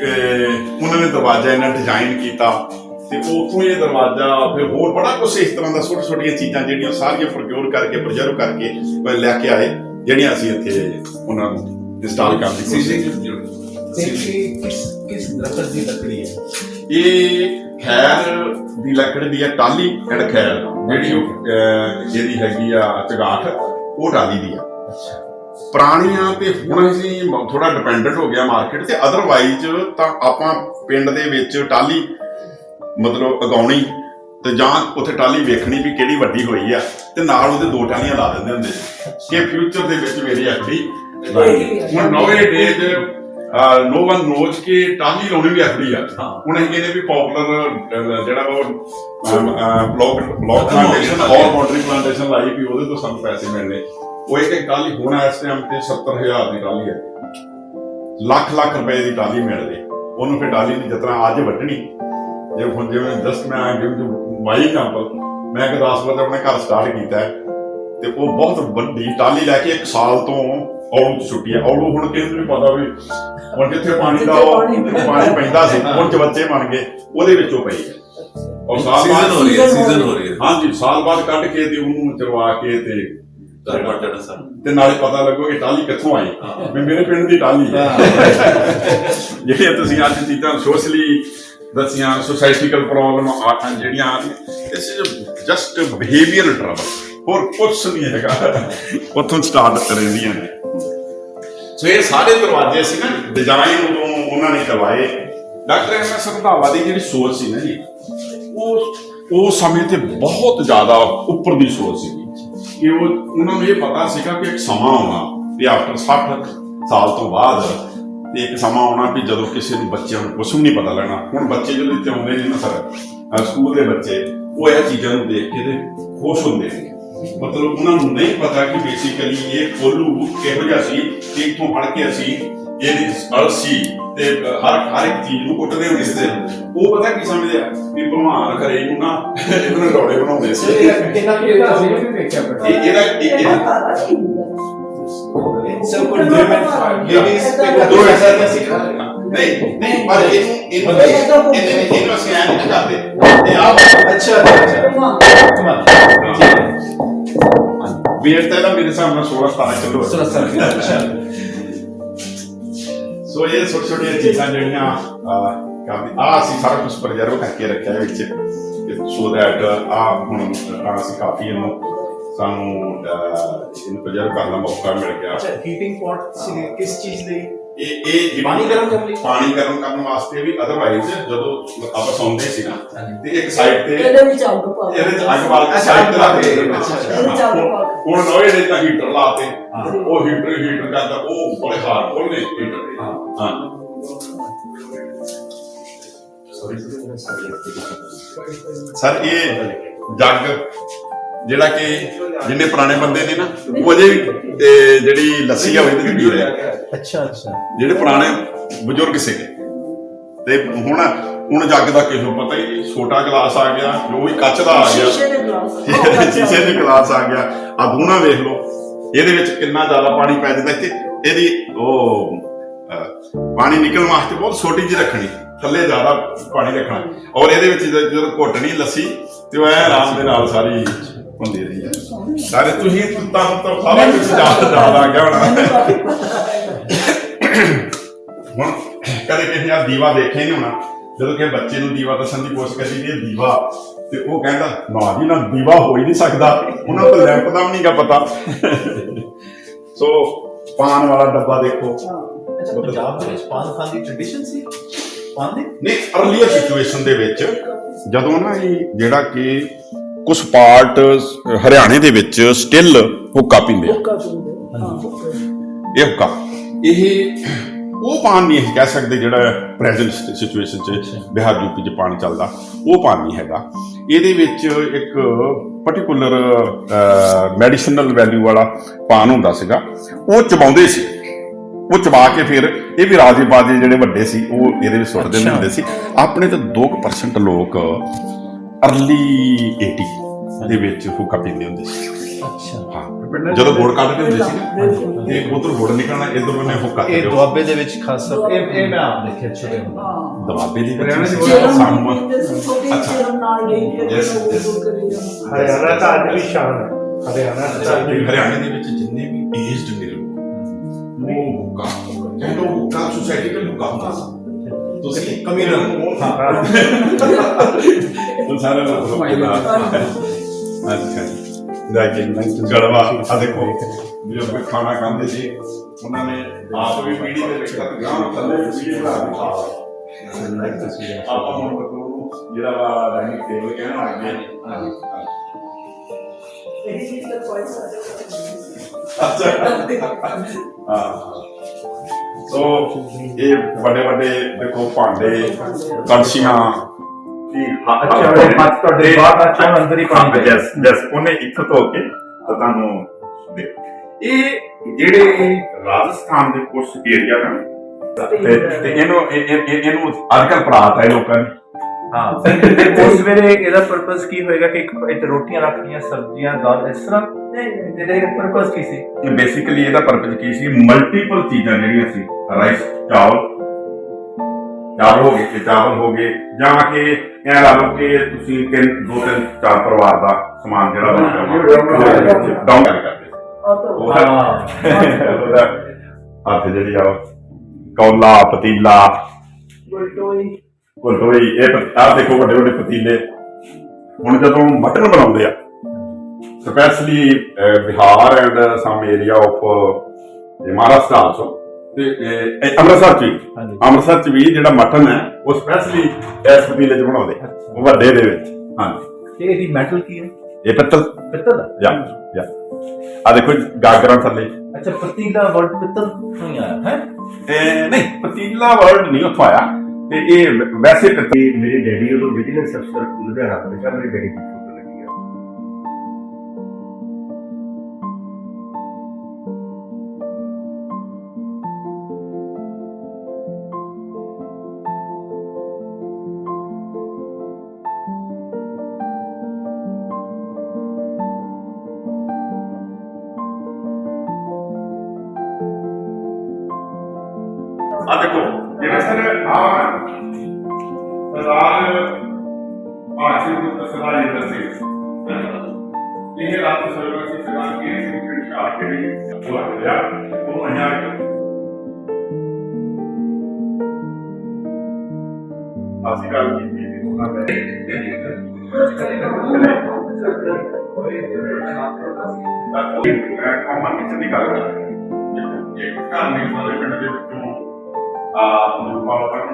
ਅਹ, ਉਹਨਾਂ ਨੇ ਦਰਵਾਜ਼ਾ ਇਹਨਾਂ ਡਿਜ਼ਾਈਨ ਕੀਤਾ ਤੇ ਉਥੋਂ ਇਹ ਦਰਵਾਜ਼ਾ ਫਿਰ ਹੋਰ ਬੜਾ ਕੁਝ ਇਸ ਤਰ੍ਹਾਂ ਦਾ ਛੋਟੀ ਛੋਟੀਆਂ ਚੀਜ਼ਾਂ ਜਿਹੜੀਆਂ ਸਾਰੀਆਂ ਪ੍ਰੋਕਿਉਰ ਕਰਕੇ ਪ੍ਰੀਜ਼ਰਵ ਕਰਕੇ ਅਹ, ਲੈ ਕੇ ਆਏ ਜਿਹੜੀਆਂ ਅਸੀਂ ਇੱਥੇ ਉਹਨਾਂ ਨੂੰ ਖੈਰ ਦੀ ਲੱਕੜ ਦੀ ਹੈ ਟਾਲੀ ਐਂਡ ਖੈਰ। ਜਿਹੜੀ ਹੈਗੀ ਆ ਚਗਾਠ ਉਹ ਟਾਲੀ ਦੀ ਆ ਅੱਛਾ। ਪੁਰਾਣੀਆਂ ਤੇ ਹੁਣ ਅਸੀਂ ਥੋੜਾ ਡਿਪੈਂਡੈਂਟ ਹੋ ਗਿਆ ਮਾਰਕੀਟ ਤੇ। ਅਦਰਵਾਈਜ਼ ਤਾਂ ਆਪਾਂ ਪਿੰਡ ਦੇ ਵਿੱਚ ਟਾਲੀ ਮਤਲਬ ਉਗਾਉਣੀ ਤੇ ਜਾਂ ਉੱਥੇ ਟਾਲੀ ਵੇਖਣੀ ਵੀ ਕਿਹੜੀ ਵੱਡੀ ਹੋਈ ਆ ਤੇ ਨਾਲ ਉਹਦੇ ਦੋ ਟਾਲੀਆਂ ਲਾ ਦਿੰਦੇ ਹੁੰਦੇ ਸੀ ਕਿ ਫਿਊਚਰ ਦੇ ਵਿੱਚ ਮੇਰੀ ਐਫਡੀ ਹੁਣ ਨਵੇਂ ਡੇਜ਼ ਨੋ ਵਨ ਨੋਜ਼ ਕਿ ਟਾਲੀ ਲਾਉਣੀ ਵੀ ਐਫਡੀ ਆ। ਹਾਂ। ਹੁਣ ਅਸੀਂ ਕਹਿੰਦੇ ਵੀ ਪਪੂਲਰ ਜਿਹੜਾ ਵਾ ਉਹ ਬਲੌਕ ਬਲੌਕ ਖਤਮ ਹੋ ਪਲਾਂਟੇਸ਼ਨ ਗਿਆ। ਔਰ ਬਾਉਂਡਰੀ ਪਲਾਂਟੇਸ਼ਨ ਲਾਈ ਵੀ ਉਹਦੇ ਤੋਂ ਸਾਨੂੰ ਪੈਸੇ ਮਿਲਣੇ। ਉਹ ਇੱਕ ਇੱਕ ਟਾਲੀ ਹੁਣ ਇਸ ਟਾਈਮ ਤੇ 70000 ਦੀ ਟਾਲੀ ਹੈ ਲੱਖ ਲੱਖ ਰੁਪਏ ਦੀ ਟਾਲੀ ਮਿਲਦੀ। ਉਹਨੂੰ ਫਿਰ ਟਾਲੀ ਦੀ ਜਿਤਨਾ ਅੱਜ ਵੱਢਣੀ। ਜੇ ਹੁਣ ਜਿਵੇਂ ਜਸਟ ਮੈਂ ਆ ਗਿਵ ਟੂ ਮਾਈ ਐਗਜ਼ਾਮਪਲ ਮੈਂ ਇੱਕ 10 ਵਜੇ ਆਪਣੇ ਘਰ ਸਟਾਰਟ ਕੀਤਾ ਤੇ ਉਹ ਬਹੁਤ ਵੱਡੀ ਟਾਲੀ ਲੈ ਕੇ ਇੱਕ ਸਾਲ ਤੋਂ ਔਲੂ ਚ ਛੁੱਟੀ ਹੈ ਔਲੂ ਹੁਣ ਕਿਸੇ ਨੂੰ ਨਹੀਂ ਪਤਾ ਵੀ ਹੁਣ ਜਿੱਥੇ ਪਾਣੀ ਦਾ ਉਹ ਪਾਣੀ ਪੈਂਦਾ ਸੀ ਹੁਣ ਚਵੱਚੇ ਬਣ ਗਏ ਉਹਦੇ ਵਿੱਚੋਂ ਪਈ ਹੈ। ਔਰ ਸਾਲ ਸੀਜ਼ਨ ਹੋ ਬਾਅਦ ਰਹੀ ਹੈ ਸੀਜ਼ਨ ਹੋ ਰਹੀ ਹੈ। ਹਾਂਜੀ ਸਾਲ ਬਾਅਦ ਕੱਢ ਕੇ ਤੇ ਉਹਨੂੰ ਚਰਵਾ ਕੇ ਤੇ ਧਰਮਾ ਚੜਾ ਸਰ। ਤੇ ਨਾਲੇ ਪਤਾ ਲੱਗੋ ਕਿ ਟਾਲੀ ਕਿੱਥੋਂ ਆਈ? ਵੀ ਮੇਰੇ ਪਿੰਡ ਦੀ ਟਾਲੀ ਹੈ। ਜਿਹੜੀਆਂ ਤੁਸੀਂ ਅੱਜ ਚੀਜ਼ਾਂ ਸੋਸ਼ਲੀ ਦਸੀਆਂ ਸੋਸਾਇਟੀਕਲ ਪ੍ਰੋਬਲਮ ਆ ਜਿਹੜੀਆਂ ਆ ਇਸ ਇਜ਼ ਜਸਟ ਬਿਹੇਵੀਅਰ ਟਰਬਲ ਹੋਰ ਕੁਝ ਨਹੀਂ ਹੈਗਾ। ਉੱਥੋਂ ਸਟਾਰਟ ਰਹਿੰਦੀਆਂ ਨੇ। ਸੋ ਇਹ ਸਾਰੇ ਦਰਵਾਜ਼ੇ ਸੀ ਨਾ ਡਿਜ਼ਾਈਨ ਉਦੋਂ ਉਹਨਾਂ ਨੇ ਕਰਵਾਏ। ਡਾਕਟਰ ਐਮ ਐਸ ਰੰਧਾਵਾ ਦੀ ਜਿਹੜੀ ਸੋਚ ਸੀ ਨਾ ਜੀ, ਉਹ ਉਹ ਸਮੇਂ ਤੇ ਬਹੁਤ ਜ਼ਿਆਦਾ ਉੱਪਰ ਦੀ ਸੋਚ ਸੀ। ਕਿ ਉਹ ਉਹਨਾਂ ਨੂੰ ਇਹ ਪਤਾ ਸੀਗਾ ਕਿ ਇੱਕ ਸਮਾਂ ਆਉਣਾ, ਵੀ ਆਫਟਰ 60 ਸਾਲ ਤੋਂ ਬਾਅਦ ਤੇ ਇੱਕ ਸਮਾਂ ਆਉਣਾ ਵੀ ਜਦੋਂ ਕਿਸੇ ਨੂੰ ਬੱਚਿਆਂ ਨੂੰ ਕੁਝ ਵੀ ਨਹੀਂ ਪਤਾ ਲੱਗਣਾ ਹੁਣ ਬੱਚੇ ਜਦੋਂ ਇੱਥੇ ਆਉਂਦੇ ਨੇ ਨਾ ਸਰ ਸਕੂਲ ਦੇ ਬੱਚੇ, ਉਹ ਇਹ ਚੀਜ਼ਾਂ ਨੂੰ ਦੇਖ ਕੇ ਤੇ ਖੁਸ਼ ਹੁੰਦੇ ਨੇ। ਮਤਲਬ ਉਹਨਾਂ ਨੂੰ ਨਹੀਂ ਪਤਾ ਕਿ ਬੇਸਿਕਲੀ ਇਹ ਕੋਲੂ ਕਿਹੋ ਜਿਹਾ ਸੀ ਕਿ ਇੱਥੋਂ ਫੜ ਕੇ ਅਸੀਂ ਇਹਦੀ ਅਲਸੀ ਤੇ ਹਰ ਹਰ ਇੱਕ ਚੀਜ਼ ਨੂੰ ਕੁੱਟਦੇ ਹੁੰਦੇ ਸੀ। ਉਹ ਪਤਾ ਕੀ ਸਮਝਦੇ ਆ? ਵੀ ਭਲਵਾਨ ਖਰੇ ਨੂੰ ਨਾ ਇਹਨਾਂ ਰੋੜੇ ਬਣਾਉਂਦੇ ਸੀ। ਇਹਨਾਂ ਕੀ ਇਹਦਾ ਅਸੀਂ ਵੀ ਵੇਖਿਆ ਬੜਾ ਇਹ- ਇਹਦਾ ਇਹ- ਸਭ ਕੁਝ ਡਿਵੈਲਪਮੈਂਟ ਲੇਡੀਜ਼ ਤੇ ਦੋ ਐਸਾ ਨਹੀਂ ਸਿਖਾ ਨਹੀਂ ਨਹੀਂ ਪਰ ਇਹਨੂੰ ਇਹਨੂੰ ਇਹਨੂੰ ਇਹਨੂੰ ਅਸੀਂ ਐਂ ਨਹੀਂ ਕਰਦੇ। ਤੇ ਆਪ ਅੱਛਾ ਅੱਛਾ। ਠੀਕ ਹੈ ਵੇਟ ਤਾਂ ਇਹਦਾ ਮੇਰੇ ਹਿਸਾਬ ਨਾਲ 16 17 ਕਿਲੋ ਹੈ। ਸਰ ਸਰ ਅੱਛਾ। ਸੋ ਇਹ ਛੋਟੀਆਂ ਛੋਟੀਆਂ ਚੀਜ਼ਾਂ ਜਿਹੜੀਆਂ ਕਾਫੀ ਆ ਅਸੀਂ ਸਾਰਾ ਕੁਝ ਪ੍ਰੀਜ਼ਰਵ ਕਰਕੇ ਰੱਖਿਆ ਹੈ ਵਿੱਚ। ਸੋ ਦੈਟ ਆ ਹੁਣ ਅਸੀਂ ਕਾਫੀ ਇਹਨੂੰ ਸਾਨੂੰ ਇਹਨੂੰ ਪ੍ਰੀਜ਼ਰਵ ਕਰਨ ਦਾ ਮੌਕਾ ਮਿਲ ਗਿਆ। ਅੱਛਾ ਹੀਟਿੰਗ ਪੌਟ ਸੀ ਕਿਸ ਚੀਜ਼ ਲਈ? ਇਹ ਇਹ ਪਾਣੀ ਗਰਮ ਕਰਨ ਲਈ? ਪਾਣੀ ਗਰਮ ਕਰਨ ਵਾਸਤੇ ਵੀ ਅਦਰਵਾਈਜ਼ ਜਦੋਂ ਆਪਾਂ ਸੌਂਦੇ ਸੀ ਨਾ ਤੇ ਇੱਕ ਸਾਈਡ ਤੇ ਇਹਦੇ ਵਿੱਚ ਅੱਗ ਪਾ। ਇਹਦੇ ਚ ਅੱਗ ਬਾਲ ਕੇ ਸਾਈਡ ਤੇ ਰੱਖ ਦੇ। ਹੁਣ ਨਵੇਂ ਦੇ ਤਾਂ ਹੀਟਰ ਲਾਤੇ। ਉਹ ਹੀਟਰ ਹੀਟਰ ਕਰਦਾ ਉਹ ਬੜੇ ਹਾਰਡਕੋਰ ਨੇ ਹੀਟਰ ਹਾਂ। ਹਾਂ ਸਰ ਇਹ ਜੱਗ ਜਿਹੜਾ ਕਿ ਜਿੰਨੇ ਪੁਰਾਣੇ ਬੰਦੇ ਨੇ ਨਾ ਉਹ ਅਜੇ ਵੀ ਇਹ ਜਿਹੜੀ ਲੱਸੀ ਆ ਉਹ ਇਹਦੇ ਚ ਪੀ ਰਹੇ ਆ। ਅੱਛਾ ਅੱਛਾ। ਜਿਹੜੇ ਪੁਰਾਣੇ ਬਜ਼ੁਰਗ ਸੀਗੇ ਤੇ ਹੁਣ ਹੁਣ ਜੱਗ ਦਾ ਕਿਸੇ ਨੂੰ ਪਤਾ ਹੀ ਨਹੀਂ ਛੋਟਾ ਗਲਾਸ ਆ ਗਿਆ ਉਹ ਵੀ ਕੱਚ ਦਾ ਆ ਗਿਆ। ਸ਼ੀਸ਼ੇ ਦੇ ਗਲਾਸ। (laughs) ਸ਼ੀਸ਼ੇ ਦੇ ਗਲਾਸ ਆ ਗਿਆ। ਆ ਦੂਣਾ ਵੇਖ ਲਓ ਇਹਦੇ ਵਿੱਚ ਕਿੰਨਾ ਜ਼ਿਆਦਾ ਪਾਣੀ ਪੈ ਜਾਂਦਾ ਤੇ ਇਹਦੀ ਉਹ ਪਾਣੀ ਨਿਕਲਣ ਵਾਸਤੇ ਬਹੁਤ ਛੋਟੀ ਜਿਹੀ ਰੱਖਣੀ ਥੱਲੇ ਜ਼ਿਆਦਾ ਪਾਣੀ ਰੱਖਣਾ। ਔਰ ਇਹਦੇ ਵਿੱਚ ਜਦੋਂ ਘੁੱਟਣੀ ਲੱਸੀ ਤੇ ਉਹ ਐ ਆਰਾਮ ਦੇ ਨਾਲ ਸਾਰੀ ਹੁੰਦੀ ਰਹੀ ਹੈ। ਸਾਰੇ ਤੁਸੀਂ ਤਾਂ ਤਾਂ ਸਾਰਾ ਕੁਝ ਜ਼ਿਆਦਾ ਜ਼ਿਆਦਾ ਆ ਗਿਆ ਹੋਣਾ। ਹੁਣ ਕਦੇ ਕਿਸੇ ਆ ਦੀਵਾ ਦੇਖਿਆ ਨਹੀਂ ਹੋਣਾ। ਜਦੋਂ ਕਿ ਬੱਚੇ ਨੂੰ ਦੀਵਾ ਦੱਸਣ ਦੀ ਕੋਸ਼ਿਸ਼ ਕਰੀ ਵੀ ਦੀਵਾ। ਤੇ ਉਹ ਕਹਿੰਦਾ, ਨਾ ਜੀ, ਨਾ ਦੀਵਾ ਹੋ ਹੀ ਨਹੀਂ ਸਕਦਾ। ਉਹਨਾਂ ਤੋਂ ਲੈਂਪ ਦਾ ਵੀ ਨਹੀਂਗਾ ਪਤਾ। ਸੋ ਪਾਨ ਵਾਲਾ ਡੱਬਾ ਦੇਖੋ। ਅੱਛਾ, ਪੰਜਾਬ ਦੇ ਵਿੱਚ ਪਾਨ ਖਾਣ ਦੀ ਟ੍ਰੈਡੀਸ਼ਨ ਸੀ? ਨਹੀਂ ਅਰਲੀਅਰ ਸਿਚੁਏਸ਼ਨ ਦੇ ਵਿੱਚ ਜਦੋਂ ਨਾ ਇਹ ਜਿਹੜਾ ਕਿ ਕੁਝ ਪਾਰਟ ਹਰਿਆਣੇ ਦੇ ਵਿੱਚ ਸਟਿਲ ਹੁੱਕਾ ਪੀਂਦੇ ਆ। ਇਹ ਹੁੱਕਾ। ਇਹ ਉਹ ਪਾਨ ਨਹੀਂ ਕਹਿ ਸਕਦੇ ਜਿਹੜਾ ਪ੍ਰੈਜ਼ੈਂਟ ਸਿਚੁਏਸ਼ਨ 'ਚ ਬਿਹਾਰ ਯੂਪੀ 'ਚ ਪਾਣੀ ਚੱਲਦਾ। ਉਹ ਪਾਨ ਨਹੀਂ ਹੈਗਾ। ਇਹਦੇ ਵਿੱਚ ਇੱਕ ਪਾਰਟਿਕੂਲਰ ਮੈਡੀਸਿਨਲ ਵੈਲਿਊ ਵਾਲਾ ਪਾਨ ਹੁੰਦਾ ਸੀਗਾ। ਉਹ ਚਬਾਉਂਦੇ ਸੀ। ਉਹ ਚਬਾ ਕੇ ਫਿਰ ਇਹ ਵੀ ਰਾਜੇ ਬਾਜੇ ਜਿਹੜੇ ਵੱਡੇ ਸੀ ਉਹ ਇਹਦੇ ਵਿੱਚ ਸੁੱਟ ਦਿੰਦੇ ਹੁੰਦੇ ਸੀ। ਆਪਣੇ ਤਾਂ 2% ਲੋਕ ਅਰਲੀ 80 ਦੇ ਵਿੱਚ ਹੁੱਕਾ ਪੀਂਦੇ ਹੁੰਦੇ ਸੀ। ਅੱਛਾ। ਹਾਂ ਜਦੋਂ ਗੁੜ ਕੱਢਦੇ ਹੁੰਦੇ ਸੀ ਤੇ ਉਧਰ ਗੁੜ ਨਿਕਲਣਾ ਇਧਰ ਉਹਨੇ ਹੁੱਕਾ ਇਹ ਦੁਆਬੇ ਦੇ ਵਿੱਚ ਖਾਸ ਕਰ ਇਹ ਇਹ ਮੈਂ ਆਪ ਦੇਖਿਆ ਛੋਟੇ ਹੁੰਦੇ। ਹਾਂ। ਦਵਾਬੇ ਦੀ ਹਰਿਆਣਾ ਦੇ ਚਿਰਮ ਸਾਨੂੰ ਪੀਂਦੇ ਸੀ, ਛੋਟੀ ਅੱਛਾ। ਨਾਲ ਜਾਣਾ। ਹਰਿਆਣਾ ਤਾਂ ਅੱਜ ਵੀ ਸ਼ਾਨ ਹੈ। ਹਰਿਆਣਾ ਤਾਂ ਹਰਿਆਣੇ ਦੇ ਵਿੱਚ ਜਿੰਨੇ ਵੀ ਏਜਡ ਨੇ ਲੋਕ ਉਹ ਹੁੱਕਾ ਕਹਿੰਦੇ ਉਹ ਹੁੱਕਾ ਸੁਸਾਇਟੀ ਦਾ ਹੁੱਕਾ ਹੁੰਦਾ ਸੀ ਤੁਸੀਂ ਕਮਿਊਨਲ ਹਾਂ ਤਾਂ ਸਾਰੇ ਲੋਕ ਅੱਛਾ ਦਾ ਕਿ ਗੜਵਾ ਆ ਦੇਖੋ ਜੋ ਵੀ ਖਾਣਾ ਖਾਂਦੇ ਸੀ ਉਹਨਾਂ ਨੇ ਆਪ ਵੀ ਪੀੜੀ ਦੇ ਵਿੱਚ ਤੱਕ ਗਾਂ ਥੱਲੇ ਪੀੜੀ ਬਣਾ ਦਿੱਤੀ ਆਪਾਂ ਹੁਣ ਬਤੂ ਜਿਹੜਾ ਵਾ ਡਾਈਨਿੰਗ ਟੇਬਲ ਕਹਿਣਾ ਲੱਗ ਗਿਆ ਇਹ ਚੀਜ਼ ਦਾ ਕੋਈ ਸਾਡੇ ਹਾਂ ਸੋ ਇਹ ਵੱਡੇ ਵੱਡੇ ਦੇਖੋ ਭਾਂਡੇ ਕੜਛੀਆਂ ਅੱਛਾ ਹੱਥ ਤੁਹਾਡੇ ਬਾਹਰ ਚੋਂ ਅੰਦਰ ਹੀ ਪਾਣੀ ਪੈ ਜਸ ਜਸ ਉਹਨੇ ਇੱਥੋਂ ਧੋ ਕੇ ਤਾਂ ਤੁਹਾਨੂੰ ਦੇ ਇਹ ਜਿਹੜੇ ਰਾਜਸਥਾਨ ਦੇ ਕੁਝ ਏਰੀਆ ਨਾ ਤੇ ਤੇ ਇਹਨੂੰ ਇਹ- ਇਹ- ਇਹ- ਇਹਨੂੰ ਅੱਜਕੱਲ ਪ੍ਰਾਤ ਹੈ ਲੋਕਾਂ ਨੇ। ਹਾਂ। ਤੇ ਉਸ ਵੇਲੇ ਇਹਦਾ ਪਰਪਸ ਕੀ ਹੋਏਗਾ ਕਿ ਇੱਕ ਰੋਟੀਆਂ ਰੱਖਣੀਆਂ ਸਬਜ਼ੀਆਂ ਦਾਲ ਇਸ ਤਰ੍ਹਾਂ ਨਹੀਂ ਨਹੀਂ ਇਹਦਾ ਪਰਪਸ ਕੀ ਸੀ ਇਹ ਬੇਸਿਕਲੀ ਇਹਦਾ ਪਰਪਸ ਕੀ ਸੀ? ਮਲਟੀਪਲ ਚੀਜ਼ਾਂ ਜਿਹੜੀਆਂ ਸੀ ਰਾਈਸ ਚਾਵਲ ਚਾਵਲ ਹੋ ਗਏ ਇਹ ਚਾਵਲ ਹੋ ਗਏ ਜਾਂ ਕਿ ਇਹ ਲਾ ਲਓ ਕਿ ਤੁਸੀਂ ਤਿੰਨ ਦੋ ਤਿੰਨ ਚਾਰ ਪਰਿਵਾਰ ਦਾ ਸਮਾਨ ਜਿਹੜਾ ਬਣਾਇਆ ਡਾਊਨ ਕਰਦੇ ਉਹ ਤਾਂ ਉਹਦਾ ਉਹਦਾ ਹੱਥ ਜਿਹੜੀ ਆ ਕੌਲਾ ਪਤੀਲਾ। ਗੁਲਟੋਈ। ਕੋਲਟੋਈ ਇਹ ਆ ਦੇਖੋ ਵੱਡੇ ਵੱਡੇ ਪਤੀਲੇ। ਹੁਣ ਜਦੋਂ ਮਟਨ ਬਣਾਉਂਦੇ ਆ specially Bihar and some area of Maharashtra also ਤੇ ਇਹ- ਇਹ ਅੰਮ੍ਰਿਤਸਰ ਚ ਵੀ ਅੰਮ੍ਰਿਤਸਰ ਚ ਵੀ ਜਿਹੜਾ ਮਟਨ ਹੈ ਉਹ ਸਪੈਸ਼ਲੀ ਇਸ ਪਤੀਲੇ ਚ ਬਣਾਉਂਦੇ ਆ। ਉਹ ਵੱਡੇ ਦੇ ਵਿੱਚ। ਹਾਂਜੀ। ਤੇ ਇਹਦੀ ਮੈਟਲ ਕੀ ਹੈ? ਇਹ ਪਿੱਤਲ। ਪਿੱਤਲ ਦਾ ਜਾਂ ਜਾਂ ਆ ਦੇਖੋ ਗਾਗਰਾਂ ਥੱਲੇ। ਅੱਛਾ ਪਤੀਲਾ ਵਰਡ ਪਿੱਤਲ ਤੋਂ ਹੀ ਆਇਆ ਹੈ? ਇਹ ਨਹੀਂ ਪਤੀਲਾ ਵਰਡ ਨਹੀਂ ਉੱਥੋਂ ਆਇਆ। ਤੇ ਇਹ ਵੈਸੇ ਪਤੀ ਮੇਰੇ ਡੈਡੀ ਉਦੋਂ ਵਿਜੀਲੈਂਸ ਅਫਸਰ ਲੁਧਿਆਣਾ ਦੇ ਸਨ ਮੇਰੇ daddy services again to the shop here. What? Yeah. Oh, my God. ਅਸੀਂ ਗੱਲ ਕੀਤੀ ਸੀ ਉਹਨਾਂ ਦਾ ਕੋਮਨ ਕਿਚਨ ਦੀ ਗੱਲ ਕਰ ਰਹੇ ਹਾਂ ਇੱਕ ਘਰ ਨੇ ਸਾਰੇ ਪਿੰਡ ਦੇ ਵਿੱਚੋਂ ਆ ਮੁਰਪਾਲ ਤੱਕ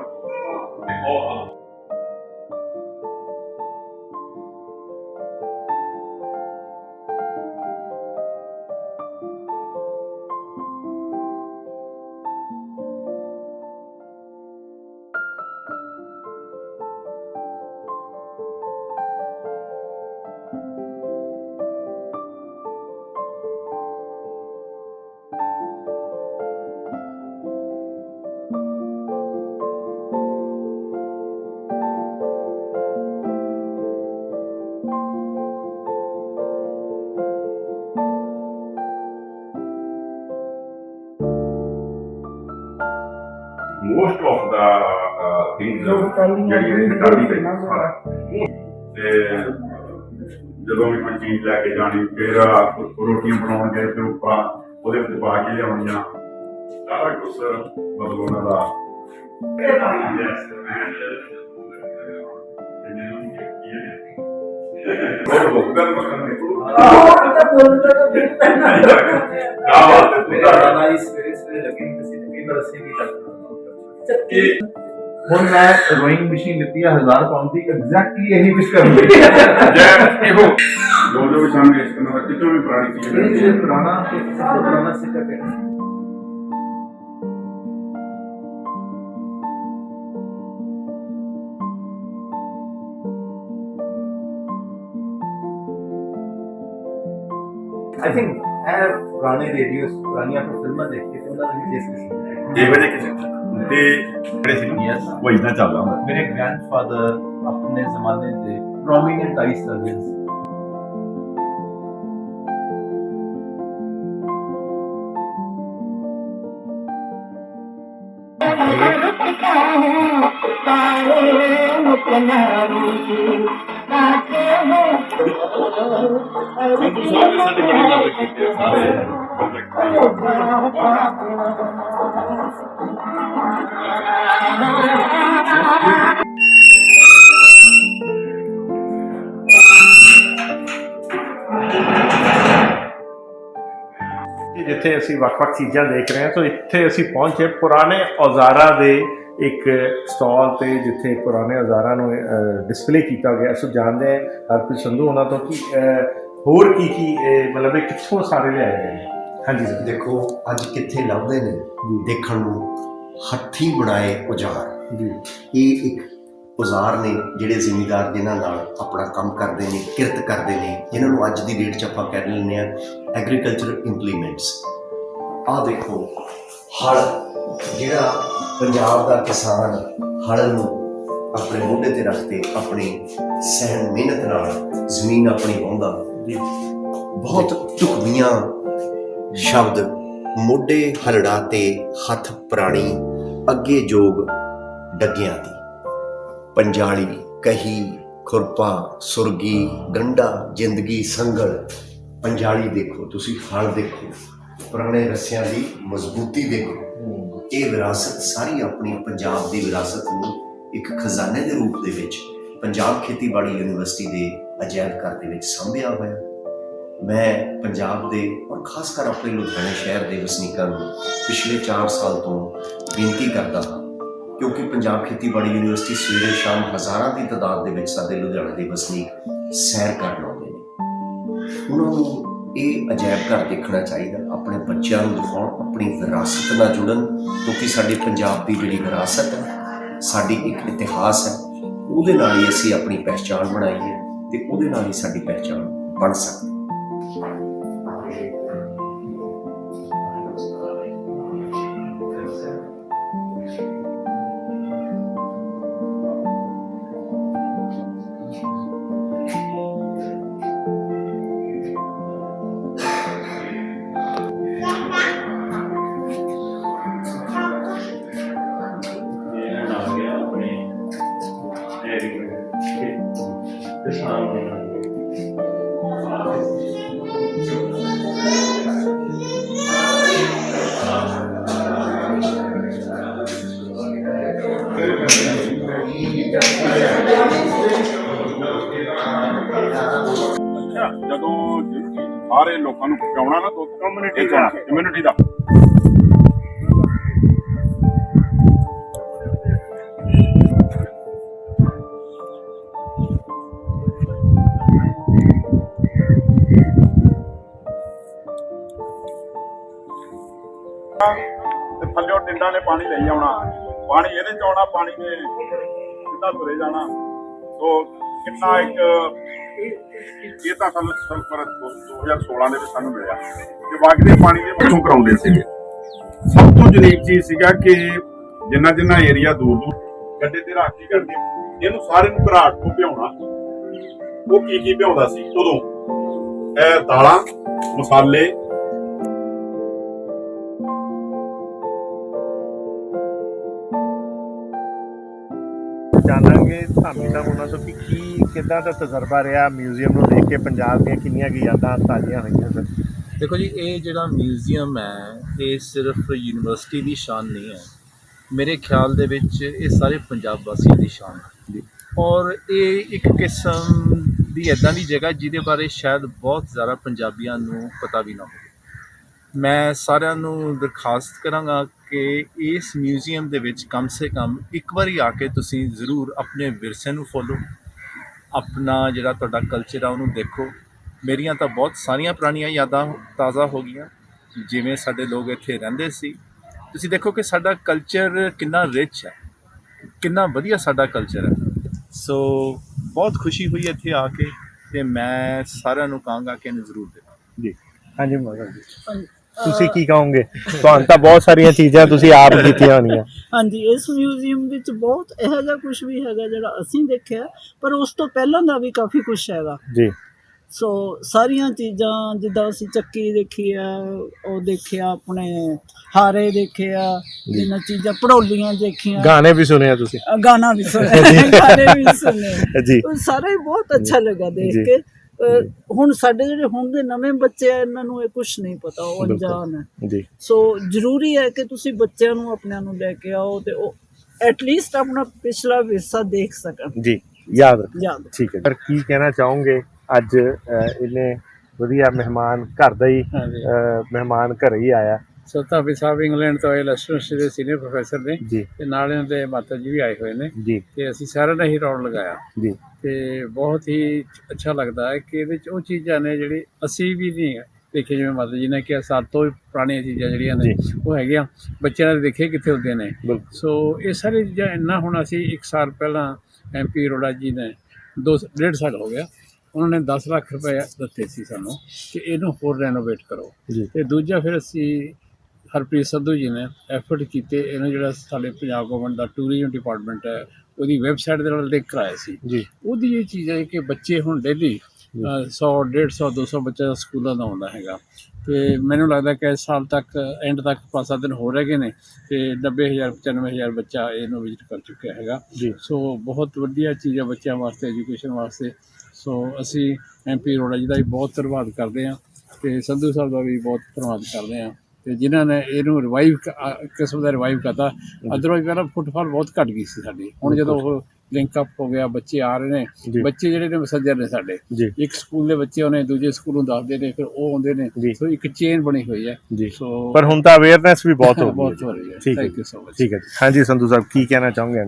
ਜਿਹੜੀ ਇਹ ਕੱਢੀ ਗਈ ਸਾਰਾ ਤੇ ਜਦੋਂ ਵੀ ਕੋਈ ਚੀਜ਼ ਲੈ ਕੇ ਜਾਣੀ ਫਿਰ ਰੋਟੀਆਂ ਬਣਾਉਣ ਗਏ ਤੇ ਉੱਪਰ ਉਹਦੇ ਵਿੱਚ ਪਾ ਕੇ ਲਿਆਉਣੀਆਂ। ਸਾਰਾ ਕੁਝ ਮਤਲਬ ਉਹਨਾਂ ਦਾ ਬਹੁਤ ਬਹੁਤ ਗੱਲ ਮਖਣ ਨੇ। ਆਹ ਤਾਂ ਬੋਲਦਾ ਤਾਂ ਬਿਲ ਪੈਣਾ ਆ ਬਾਤ ਹੈ ਮੇਰਾ ਦਾਦਾ ਇਸ ਵੇਲੇ ਸੇ ਲੇਕਿਨ ਕਿਸੇ ਨੇ ਵੀ ਰਸੀ ਵੀ ਤੱਕ ਇਹ ਹੁਣ ਮੈਂ ਰੋਇੰਗ ਮਸ਼ੀਨ ਲਿੱਤੀ ਹੈ 1000 ਪਾਉਂਡ ਦੀ ਐਗਜ਼ੈਕਟਲੀ ਇਹੀ ਕੁਝ ਕਰੂੰਗੀ जय हो जो जो भी सामने इसके अंदर कितने भी पुरानी ਇਹ चीजें ਜਿਹੜਾ ਪੁਰਾਣਾ ਤੇ ਸਭ ਤੋਂ ਪੁਰਾਣਾ ਸਿੱਕਾ ਹੈ ਆਈ ਥਿੰਕ ਇਹ ਪੁਰਾਣੇ ਰੇਡੀਓਸ ਪੁਰਾਣੀਆਂ ਆਪਾਂ ਫਿਲਮਾਂ ਦੇਖ ਕੇ ਤੇ ਉਹਨਾਂ ਦੇ ਵਿੱਚ ਇਸ ਕਿਸਮ ਇਹ ਵਜੇ ਕਿਸੇ ਤੇ ਜਿਹੜੇ ਸੀ Yes. ਉਹ ਇਦਾਂ ਚੱਲਦਾ ਹੁੰਦਾ ਮੇਰੇ ਗ੍ਰੈਂਡਫਾਦਰ ਆਪਣੇ ਜ਼ਮਾਨੇ ਦੇ ਪ੍ਰੋਮੀਨੈਂਟ ਆਈ ਸਰਜਨਸ ਸਾਡੇ ਬੜੀ ਮਦਦ ਕੀਤੀ ਹੈ ਸਾਰੇ ਕਿ ਜਿੱਥੇ ਅਸੀਂ ਵੱਖ-ਵੱਖ ਚੀਜ਼ਾਂ ਦੇਖ ਰਹੇ ਹਾਂ, ਤਾਂ ਇੱਥੇ ਅਸੀਂ ਪਹੁੰਚੇ ਪੁਰਾਣੇ ਔਜ਼ਾਰਾਂ ਦੇ ਇੱਕ ਸਟਾਲ ਤੇ, ਜਿੱਥੇ ਪੁਰਾਣੇ ਔਜ਼ਾਰਾਂ ਨੂੰ ਡਿਸਪਲੇ ਕੀਤਾ ਗਿਆ। ਸੋ ਜਾਣਦੇ ਹਾਂ, ਹਰਪ੍ਰੀਤ ਸੰਧੂ, ਉਹਨਾਂ ਤੋਂ ਕਿ ਹੋਰ ਕੀ ਕੀ ਮਤਲਬ ਇਹ ਕਿੱਥੋਂ ਸਾਰੇ ਲਿਆਏ ਗਏ ਨੇ? ਹਾਂਜੀ ਸਰ ਦੇਖੋ, ਅੱਜ ਕਿੱਥੇ ਲੱਭਦੇ ਨੇ? ਦੇਖਣ ਨੂੰ। ਹੱਥੀਂ ਬਣਾਏ ਔਜ਼ਾਰ ਜੀ। ਇਹ ਇੱਕ ਔਜ਼ਾਰ ਨੇ ਜਿਹੜੇ ਜ਼ਿਮੀਦਾਰ ਜਿਨ੍ਹਾਂ ਨਾਲ ਆਪਣਾ ਕੰਮ ਕਰਦੇ ਨੇ ਕਿਰਤ ਕਰਦੇ ਨੇ ਜਿਨ੍ਹਾਂ ਨੂੰ ਅੱਜ ਦੀ ਡੇਟ 'ਚ ਆਪਾਂ ਕਹਿ ਲੈਂਦੇ ਆ ਐਗਰੀਕਲਚਰ ਇੰਪਲੀਮੈਂਟਸ ਆਹ ਦੇਖੋ ਹਲ ਜਿਹੜਾ ਪੰਜਾਬ ਦਾ ਕਿਸਾਨ ਹਲ ਨੂੰ ਆਪਣੇ ਮੋਢੇ ਤੇ ਰੱਖ ਕੇ ਆਪਣੀ ਸਹਿਨ ਮਿਹਨਤ ਨਾਲ ਜ਼ਮੀਨ ਆਪਣੀ ਵਾਹੁੰਦਾ। ਬਹੁਤ ਢੁਕਵੀਆਂ ਸ਼ਬਦ ਮੋਢੇ ਹਲੜਾ ਤੇ ਹੱਥ ਪ੍ਰਾਣੀ ਅੱਗੇ ਜੋਗ ਡੱਗਿਆਂ ਦੀ। ਪੰਜਾਲੀ ਕਹੀ, ਖੁਰਪਾ, ਸੁਰਗੀ, ਗੰਡਾ, ਜ਼ਿੰਦਗੀ, ਸੰਗਲ। ਪੰਜਾਲੀ ਦੇਖੋ, ਤੁਸੀਂ ਹਲ ਦੇਖੋ, ਪੁਰਾਣੇ ਰਸਿਆਂ ਦੀ ਮਜ਼ਬੂਤੀ ਦੇਖੋ। ਇਹ ਵਿਰਾਸਤ, ਸਾਰੀ ਆਪਣੀ ਪੰਜਾਬ ਦੀ ਵਿਰਾਸਤ ਨੂੰ ਇੱਕ ਖਜ਼ਾਨੇ ਦੇ ਰੂਪ ਦੇ ਵਿੱਚ, ਪੰਜਾਬ ਖੇਤੀਬਾੜੀ ਯੂਨੀਵਰਸਿਟੀ ਦੇ ਅਜਾਇਬ ਘਰ ਦੇ ਵਿੱਚ ਸੰਭਿਆ ਹੋਇਆ। ਮੈਂ ਪੰਜਾਬ ਦੇ ਔਰ ਖਾਸ ਕਰ ਆਪਣੇ ਲੁਧਿਆਣਾ ਸ਼ਹਿਰ ਦੇ ਵਸਨੀਕਾਂ ਨੂੰ ਪਿਛਲੇ 4 ਸਾਲ ਤੋਂ ਬੇਨਤੀ ਕਰਦਾ ਹਾਂ, ਕਿਉਂਕਿ ਪੰਜਾਬ ਖੇਤੀਬਾੜੀ ਯੂਨੀਵਰਸਿਟੀ ਸਵੇਰੇ ਸ਼ਾਮ ਹਜ਼ਾਰਾਂ ਦੀ ਤਾਦਾਦ ਦੇ ਵਿੱਚ ਸਾਡੇ ਲੁਧਿਆਣਾ ਦੇ ਵਸਨੀਕ ਸੈਰ ਕਰਨ ਆਉਂਦੇ ਨੇ। ਉਹਨਾਂ ਨੂੰ ਇਹ ਅਜਾਇਬ ਘਰ ਦੇਖਣਾ ਚਾਹੀਦਾ, ਆਪਣੇ ਬੱਚਿਆਂ ਨੂੰ ਦਿਖਾਉਣ, ਆਪਣੀ ਵਿਰਾਸਤ ਨਾਲ ਜੁੜਨ, ਕਿਉਂਕਿ ਸਾਡੇ ਪੰਜਾਬ ਦੀ ਜਿਹੜੀ ਵਿਰਾਸਤ ਹੈ, ਸਾਡੀ ਇੱਕ ਇਤਿਹਾਸ ਹੈ, ਉਹਦੇ ਨਾਲ ਹੀ ਅਸੀਂ ਆਪਣੀ ਪਹਿਚਾਣ ਬਣਾਈ ਹੈ ਤੇ ਉਹਦੇ ਨਾਲ ਹੀ ਸਾਡੀ ਪਹਿਚਾਣ ਬਣ ਸਕਦੀ ਹੈ। ਅੱਛਾ ਜਦੋਂ ਸਾਰੇ ਲੋਕਾਂ ਨੂੰ ਪਹੁੰਚਾਉਣਾ ਨਾ ਦੁੱਧ Community ਦਾ ਦਾ। ਕਮਿਊਨਿਟੀ ਦਾ ਤੇ ਥੱਲਿਓ ਟਿੰਡਾਂ ਨੇ ਪਾਣੀ ਲਈ ਆਉਣਾ ਪਾਣੀ ਇਹਦੇ ਚ ਆਉਣਾ ਪਾਣੀ ਨੇ ਸਿੱਧਾ ਤੁਰੇ ਜਾਣਾ। ਸੋ ਕਿੰਨਾ ਇੱਕ, ਇਹ ਤਾਂ ਸਾਨੂੰ ਸਲਫਰ 2016 ਦੇ ਵਿੱਚ ਸਾਨੂੰ ਮਿਲਿਆ। ਤੇ ਬਾਕੀ ਪਾਣੀ ਦੇ ਵਿੱਚੋਂ ਕਰਾਉਂਦੇ ਸੀਗੇ। ਸਭ ਤੋਂ ਯੂਨੀਕ ਚੀਜ਼ ਸੀਗਾ ਕਿ ਜਿੰਨਾ ਜਿੰਨਾ ਏਰੀਆ ਦੂਰ ਦੂਰ ਗੱਡੇ ਤੇ ਰੱਖ ਕੇ ਕਰਦੇ ਇਹਨੂੰ ਸਾਰੇ ਨੂੰ ਘਰਾਟ ਤੋਂ ਭਿਉਣਾ। ਉਹ ਕੀ ਕੀ ਭਿਉਂਦਾ ਸੀ? ਉਦੋਂ, ਇਹ ਦਾਲਾਂ, ਮਸਾਲੇ ਜਾਣਾਂਗੇ ਧਾਮੀ ਸਾਹਿਬ ਉਹਨਾਂ ਤੋਂ ਕਿ ਕੀ ਕਿੱਦਾਂ ਦਾ ਤਜਰਬਾ ਰਿਹਾ ਮਿਊਜ਼ੀਅਮ ਨੂੰ ਦੇਖ ਕੇ ਪੰਜਾਬ ਦੀਆਂ ਕਿੰਨੀਆਂ ਕੀ ਯਾਦਾਂ ਤਾਜ਼ੀਆਂ ਹੋਈਆਂ ਸਰ ਦੇਖੋ ਜੀ ਇਹ ਜਿਹੜਾ ਮਿਊਜ਼ੀਅਮ ਹੈ ਇਹ ਸਿਰਫ ਯੂਨੀਵਰਸਿਟੀ ਦੀ ਸ਼ਾਨ ਨਹੀਂ ਹੈ। ਮੇਰੇ ਖਿਆਲ ਦੇ ਵਿੱਚ ਇਹ ਸਾਰੇ ਪੰਜਾਬ ਵਾਸੀਆਂ ਦੀ ਸ਼ਾਨ ਹੈ। ਔਰ ਇਹ ਇੱਕ ਕਿਸਮ ਦੀ ਇਦਾਂ ਦੀ ਜਗ੍ਹਾ ਜਿਹਦੇ ਬਾਰੇ ਸ਼ਾਇਦ ਬਹੁਤ ਜ਼ਿਆਦਾ ਪੰਜਾਬੀਆਂ ਨੂੰ ਪਤਾ ਵੀ ਨਾ ਹੋਵੇ। ਮੈਂ ਸਾਰਿਆਂ ਨੂੰ ਦਰਖਾਸਤ ਕਰਾਂਗਾ ਕਿ ਇਸ ਮਿਊਜ਼ੀਅਮ ਦੇ ਵਿੱਚ ਕਮ ਸੇ ਕਮ ਇੱਕ ਵਾਰੀ ਆ ਕੇ ਤੁਸੀਂ ਜ਼ਰੂਰ ਆਪਣੇ ਵਿਰਸੇ ਨੂੰ ਫੋਲੋ ਆਪਣਾ ਜਿਹੜਾ ਤੁਹਾਡਾ ਕਲਚਰ ਆ ਉਹਨੂੰ ਦੇਖੋ। ਮੇਰੀਆਂ ਤਾਂ ਬਹੁਤ ਸਾਰੀਆਂ ਪੁਰਾਣੀਆਂ ਯਾਦਾਂ ਤਾਜ਼ਾ ਹੋ ਗਈਆਂ ਜਿਵੇਂ ਸਾਡੇ ਲੋਕ ਇੱਥੇ ਰਹਿੰਦੇ ਸੀ। ਤੁਸੀਂ ਦੇਖੋ ਕਿ ਸਾਡਾ ਕਲਚਰ ਕਿੰਨਾ ਰਿਚ ਹੈ ਕਿੰਨਾ ਵਧੀਆ ਸਾਡਾ ਕਲਚਰ ਹੈ। ਸੋ ਬਹੁਤ ਖੁਸ਼ੀ ਹੋਈ ਇੱਥੇ ਆ ਕੇ ਤੇ ਮੈਂ ਸਾਰਿਆਂ ਨੂੰ ਕਹਾਂਗਾ ਕਿ ਇਹਨੂੰ ਜ਼ਰੂਰ ਦੇਖੋ। ਜੀ। ਹਾਂਜੀ ਮਗਰ ਜੀ। ਤੁਸੀਂ ਕੀ ਕਹੋਗੇ? ਤੁਹਾਨੂੰ ਤਾਂ ਬਹੁਤ ਸਾਰੀਆਂ ਚੀਜ਼ਾਂ ਤੁਸੀਂ ਆਪ ਕੀਤੀਆਂ ਹੋਣੀਆਂ। ਹਾਂਜੀ ਇਸ ਮਿਊਜ਼ੀਅਮ ਵਿੱਚ ਬਹੁਤ ਇਹੋ ਜਿਹਾ ਕੁਝ ਵੀ ਹੈਗਾ ਜਿਹੜਾ ਅਸੀਂ ਦੇਖਿਆ ਪਰ ਉਸ ਤੋਂ ਪਹਿਲਾਂ ਦਾ ਵੀ ਕਾਫੀ ਕੁਝ ਹੈਗਾ। ਜੀ। ਸੋ ਸਾਰੀਆਂ ਚੀਜ਼ਾਂ ਜਿੱਦਾਂ ਅਸੀਂ ਚੱਕੀ ਦੇਖੀ ਆ ਉਹ ਦੇਖਿਆ ਆਪਣੇ ਹਾਰੇ ਦੇਖਿਆ ਇਹਨਾਂ ਚੀਜ਼ਾਂ ਪੜੋਲੀਆਂ ਦੇਖੀਆਂ। ਗਾਣੇ ਵੀ ਸੁਣਿਆ ਤੁਸੀਂ। ਗਾਣਾ ਵੀ ਸੁਣਿਆ। (laughs) ਗਾਣੇ ਵੀ ਸੁਣੇ ਜੀ। ਸਾਰਾ ਬਹੁਤ ਅੱਛਾ ਲੱਗਾ। ਦੇਖ ਕੇ। ਹੁਣ ਸਾਡੇ ਜਿਹੜੇ ਹੁਣ ਦੇ ਨਵੇਂ ਬੱਚੇ ਆ ਇਹਨਾਂ ਨੂੰ ਇਹ ਕੁਝ ਨਹੀਂ ਪਤਾ ਉਹ। ਅਣਜਾਣ ਹੈ। ਜੀ। ਸੋ ਜ਼ਰੂਰੀ ਹੈ ਕਿ ਤੁਸੀਂ ਬੱਚਿਆਂ ਨੂੰ ਆਪਣਿਆਂ ਨੂੰ ਲੈ ਕੇ ਆਓ ਤੇ ਉਹ ਐਟਲੀਸਟ ਆਪਣਾ ਪਿਛਲਾ ਵਿਰਸਾ ਦੇਖ ਸਕਣ। ਜੀ ਯਾਦ ਯਾਦ। ਠੀਕ ਹੈ ਪਰ ਕੀ ਕਹਿਣਾ ਚਾਹੋਗੇ? ਅੱਜ ਇਹਨੇ ਵਧੀਆ ਮਹਿਮਾਨ ਘਰ ਦਾ ਹੀ ਮਹਿਮਾਨ ਘਰੇ ਹੀ ਆਇਆ। ਸੋ ਧਾਮੀ ਸਾਹਿਬ ਇੰਗਲੈਂਡ ਤੋਂ ਆਏ ਲੈਸਟਰ ਦੇ ਸੀਨੀਅਰ ਪ੍ਰੋਫੈਸਰ ਨੇ ਤੇ ਨਾਲ ਇਹਨਾਂ ਦੇ ਮਾਤਾ ਜੀ ਵੀ ਆਏ ਹੋਏ ਨੇ। ਜੀ। ਤੇ ਅਸੀਂ ਸਾਰਿਆਂ ਨੇ ਹੀ ਰੌਣ ਲਗਾਇਆ। ਜੀ। ਤੇ ਬਹੁਤ ਹੀ ਅੱਛਾ ਲੱਗਦਾ ਹੈ ਕਿ ਇਹਦੇ ਵਿੱਚ ਉਹ ਚੀਜ਼ਾਂ ਨੇ ਜਿਹੜੀ ਅਸੀਂ ਵੀ ਨਹੀਂ ਦੇਖੇ ਜਿਵੇਂ ਮਾਤਾ ਜੀ ਨੇ ਕਿਹਾ ਸਾਡੇ ਤੋਂ ਪੁਰਾਣੀਆਂ ਚੀਜ਼ਾਂ ਜਿਹੜੀਆਂ ਨੇ ਉਹ ਹੈਗੀਆਂ। ਬੱਚਿਆਂ ਨੇ ਦੇਖੇ ਕਿੱਥੇ ਹੁੰਦੇ ਨੇ। ਸੋ ਇਹ ਸਾਰੀ ਚੀਜ਼ਾਂ ਇੰਨਾ ਹੁਣ ਅਸੀਂ ਇੱਕ ਸਾਲ ਪਹਿਲਾਂ ਐਮਪੀ ਅਰੋੜਾ ਜੀ ਨੇ ਦੋ ਡੇਢ ਸਾਲ ਹੋ ਗਿਆ। ਉਹਨਾਂ ਨੇ 10 ਲੱਖ ਰੁਪਏ ਦਿੱਤੇ ਸੀ ਸਾਨੂੰ ਕਿ ਇਹਨੂੰ ਹੋਰ ਰੈਨੋਵੇਟ ਕਰੋ। ਤੇ ਦੂਜਾ ਫਿਰ ਅਸੀਂ ਹਰਪ੍ਰੀਤ ਸੰਧੂ ਜੀ ਨੇ ਐਫਰਟ ਕੀਤੇ ਇਹਨੂੰ ਜਿਹੜਾ ਸਾਡੇ ਪੰਜਾਬ ਗਵਰਨਮੈਂਟ ਦਾ ਟੂਰਿਜ਼ਮ ਡਿਪਾਰਟਮੈਂਟ ਹੈ ਉਹਦੀ ਵੈਬਸਾਈਟ ਦੇ ਨਾਲ ਲਿੰਕ ਕਰਾਇਆ ਸੀ। ਜੀ। ਉਹਦੀ ਇਹ ਚੀਜ਼ ਹੈ ਕਿ ਬੱਚੇ ਹੁਣ ਡੇਲੀ 100 150 200 ਬੱਚਾ ਸਕੂਲਾਂ ਦਾ ਆਉਂਦਾ ਹੈਗਾ। ਤੇ ਮੈਨੂੰ ਲੱਗਦਾ ਕਿ ਇਸ ਸਾਲ ਤੱਕ ਐਂਡ ਤੱਕ ਪੰਜ ਸੱਤ ਦਿਨ ਹੋ ਰਹੇ ਨੇ ਤੇ 90000 95000 ਬੱਚਾ ਇਹਨੂੰ ਵਿਜ਼ਿਟ ਕਰ ਚੁੱਕਿਆ ਹੈਗਾ। ਸੋ ਬਹੁਤ ਵਧੀਆ ਚੀਜ਼ ਹੈ ਬੱਚਿਆਂ ਵਾਸਤੇ ਐਜੂਕੇਸ਼ਨ ਵਾਸਤੇ। ਸੋ ਅਸੀਂ ਐਮਪੀ ਅਰੋੜਾ ਜੀ ਦਾ ਵੀ ਬਹੁਤ ਧੰਨਵਾਦ ਕਰਦੇ ਹਾਂ ਤੇ ਸੰਧੂ ਸਾਹਿਬ ਦਾ ਵੀ ਬਹੁਤ ਧੰਨਵਾਦ ਕਰਦੇ ਹਾਂ। ਤੇ ਜਿਨ੍ਹਾਂ ਨੇ ਇਹਨੂੰ ਰਿਵਾਈਵ ਕਿਸਮ ਦਾ ਰਿਵਾਈਵ ਕਰਤਾ। ਅਦਰਵਾਈਜ਼ ਪਹਿਲਾਂ ਫੁੱਟਫਾਲ ਬਹੁਤ ਘਟ ਗਈ ਸੀ ਸਾਡੀ। ਹੁਣ ਜਦੋਂ ਉਹ ਲਿੰਕ ਅਪ ਹੋ ਗਿਆ ਬੱਚੇ ਆ ਰਹੇ। ਨੇ ਬੱਚੇ ਜਿਹੜੇ ਨੇ ਸੱਜਰ ਨੇ ਸਾਡੇ। ਇੱਕ ਸਕੂਲ ਦੇ ਬੱਚੇ ਉਹਨੇ ਦੂਜੇ ਸਕੂਲ ਨੂੰ ਦੱਸਦੇ ਨੇ ਫਿਰ ਉਹ ਆਉਂਦੇ ਨੇ। ਸੋ ਇੱਕ ਚੇਨ ਬਣੀ ਹੋਈ ਹੈ। ਸੋ ਪਰ ਹੁਣ ਤਾਂ ਅਵੇਅਰਨੈਸ ਵੀ ਬਹੁਤ ਹੋ (laughs) ਗਈ ਹੈ ਠੀਕ ਹੈ ਥੈਂਕ ਯੂ ਸੋ ਮਚ ਠੀਕ ਹੈ ਹਾਂਜੀ ਸੰਧੂ ਸਾਹਿਬ ਕੀ ਕਹਿਣਾ ਚਾਹੋਗੇ?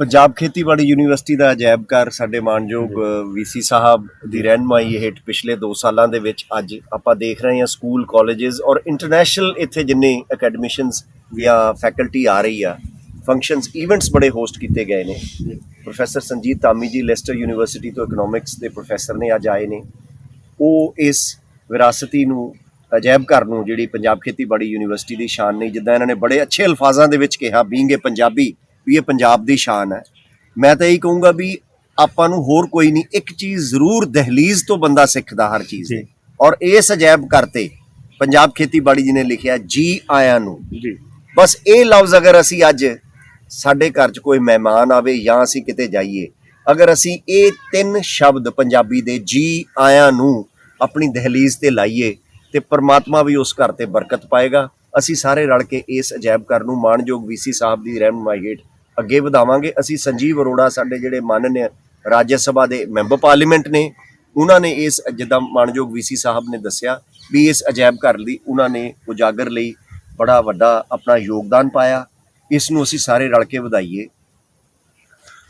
ਪੰਜਾਬ ਖੇਤੀਬਾੜੀ ਯੂਨੀਵਰਸਿਟੀ ਦਾ ਅਜਾਇਬ ਘਰ ਸਾਡੇ ਮਾਨਯੋਗ ਵੀਸੀ ਸਾਹਿਬ ਦੀ ਰਹਿਨਮਾਈ ਹੇਠ ਪਿਛਲੇ 2 ਸਾਲਾਂ ਦੇ ਵਿੱਚ ਅੱਜ ਆਪਾਂ ਦੇਖ ਰਹੇ ਹਾਂ ਸਕੂਲ ਕਾਲਜਸ ਔਰ ਇੰਟਰਨੈਸ਼ਨਲ ਇੱਥੇ ਜਿੰਨੇ ਅਕੈਡਮਿਸ਼ਨਸ ਜਾਂ ਫੈਕਲਟੀ ਆ ਰਹੀ ਆ ਫੰਕਸ਼ਨਸ ਇਵੈਂਟਸ ਬੜੇ ਹੋਸਟ ਕੀਤੇ ਗਏ ਨੇ। Professor Sanjit Tami ji Leicester university ਤੋਂ ਇਕਨੋਮਿਕਸ ਦੇ ਪ੍ਰੋਫੈਸਰ ਨੇ ਅੱਜ ਆਏ ਨੇ। ਉਹ ਇਸ ਵਿਰਾਸਤੀ ਨੂੰ ਅਜਾਇਬ ਘਰ ਨੂੰ ਜਿਹੜੀ ਪੰਜਾਬ ਖੇਤੀਬਾੜੀ ਯੂਨੀਵਰਸਿਟੀ ਦੀ ਸ਼ਾਨ ਨਹੀਂ ਜਿੱਦਾਂ ਇਹਨਾਂ ਨੇ ਬੜੇ ਅੱਛੇ ਅਲਫਾਜ਼ਾਂ ਦੇ ਵਿੱਚ ਕਿਹਾ ਬੀਇੰਗ ਏ ਪੰਜਾਬੀ ਵੀ ਇਹ ਪੰਜਾਬ ਦੀ ਸ਼ਾਨ ਹੈ। ਮੈਂ ਤਾਂ ਇਹੀ ਕਹੂੰਗਾ ਵੀ ਆਪਾਂ ਨੂੰ ਹੋਰ ਕੋਈ ਨਹੀਂ ਇੱਕ ਚੀਜ਼ ਜ਼ਰੂਰ ਦਹਲੀਜ਼ ਤੋਂ ਬੰਦਾ ਸਿੱਖਦਾ ਹਰ ਚੀਜ਼। ਦੇ। ਔਰ ਇਸ ਅਜਾਇਬ ਘਰ ਤੇ ਪੰਜਾਬ ਖੇਤੀਬਾੜੀ ਜੀ ਨੇ ਲਿਖਿਆ ਜੀ ਆਇਆਂ ਨੂੰ। ਜੀ। ਬਸ ਇਹ ਲਫ਼ਜ਼ ਅਗਰ ਅਸੀਂ ਅੱਜ ਸਾਡੇ ਘਰ 'ਚ ਕੋਈ ਮਹਿਮਾਨ ਆਵੇ ਜਾਂ ਅਸੀਂ ਕਿਤੇ ਜਾਈਏ ਅਗਰ ਅਸੀਂ ਇਹ ਤਿੰਨ ਸ਼ਬਦ ਪੰਜਾਬੀ ਦੇ ਜੀ ਆਇਆਂ ਨੂੰ ਆਪਣੀ ਦਹਲੀਜ਼ ਤੇ ਲਾਈਏ ਤੇ ਪ੍ਰਮਾਤਮਾ ਵੀ ਉਸ ਘਰ ਤੇ ਬਰਕਤ ਪਾਏਗਾ। ਅਸੀਂ ਸਾਰੇ ਰਲ ਕੇ ਇਸ ਅਜਾਇਬ ਘਰ ਨੂੰ ਮਾਣਯੋਗ ਵੀਸੀ ਸਾਹਿਬ ਦੀ ਰਹਿਨਮਾਈ ਹੇਠ ਅੱਗੇ ਵਧਾਵਾਂਗੇ। ਅਸੀਂ ਸੰਜੀਵ ਅਰੋੜਾ ਸਾਡੇ ਜਿਹੜੇ ਮਾਨਯ ਰਾਜ ਸਭਾ ਦੇ ਮੈਂਬਰ ਪਾਰਲੀਮੈਂਟ ਨੇ, ਉਹਨਾਂ ਨੇ ਇਸ ਜਿੱਦਾਂ ਮਾਨਯੋਗ ਵੀਸੀ ਸਾਹਿਬ ਨੇ ਦੱਸਿਆ ਵੀ ਇਸ ਅਜਾਇਬ ਘਰ ਲਈ ਉਹਨਾਂ ਨੇ ਉਜਾਗਰ ਲਈ ਬੜਾ ਵੱਡਾ ਆਪਣਾ ਯੋਗਦਾਨ ਪਾਇਆ। ਇਸ ਨੂੰ ਅਸੀਂ ਸਾਰੇ ਰਲ ਕੇ ਵਧਾਈਏ।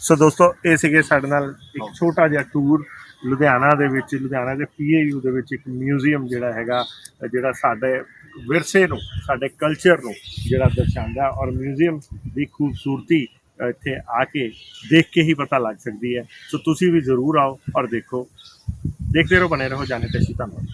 ਸੋ ਦੋਸਤੋ, ਇਹ ਸੀਗੇ ਸਾਡੇ ਨਾਲ ਇੱਕ ਛੋਟਾ ਜਿਹਾ ਟੂਰ ਲੁਧਿਆਣਾ ਦੇ ਵਿੱਚ, ਲੁਧਿਆਣਾ ਦੇ ਪੀਏਯੂ ਦੇ ਵਿੱਚ ਇੱਕ ਮਿਊਜ਼ੀਅਮ ਜਿਹੜਾ ਹੈਗਾ, ਜਿਹੜਾ ਸਾਡੇ ਵਿਰਸੇ ਨੂੰ, ਸਾਡੇ ਕਲਚਰ ਨੂੰ ਜਿਹੜਾ ਦਰਸਾਉਂਦਾ ਔਰ ਮਿਊਜ਼ੀਅਮ ਦੀ ਖੂਬਸੂਰਤੀ ਇੱਥੇ ਆ ਕੇ ਦੇਖ ਕੇ ਹੀ ਪਤਾ ਲੱਗ ਸਕਦੀ ਹੈ। ਸੋ ਤੁਸੀਂ ਵੀ ਜ਼ਰੂਰ ਆਓ ਔਰ ਦੇਖੋ। ਦੇਖਦੇ ਰਹੋ, ਬਣੇ ਰਹੋ, ਜਾਣੇ ਤੇ ਧੰਨਵਾਦ।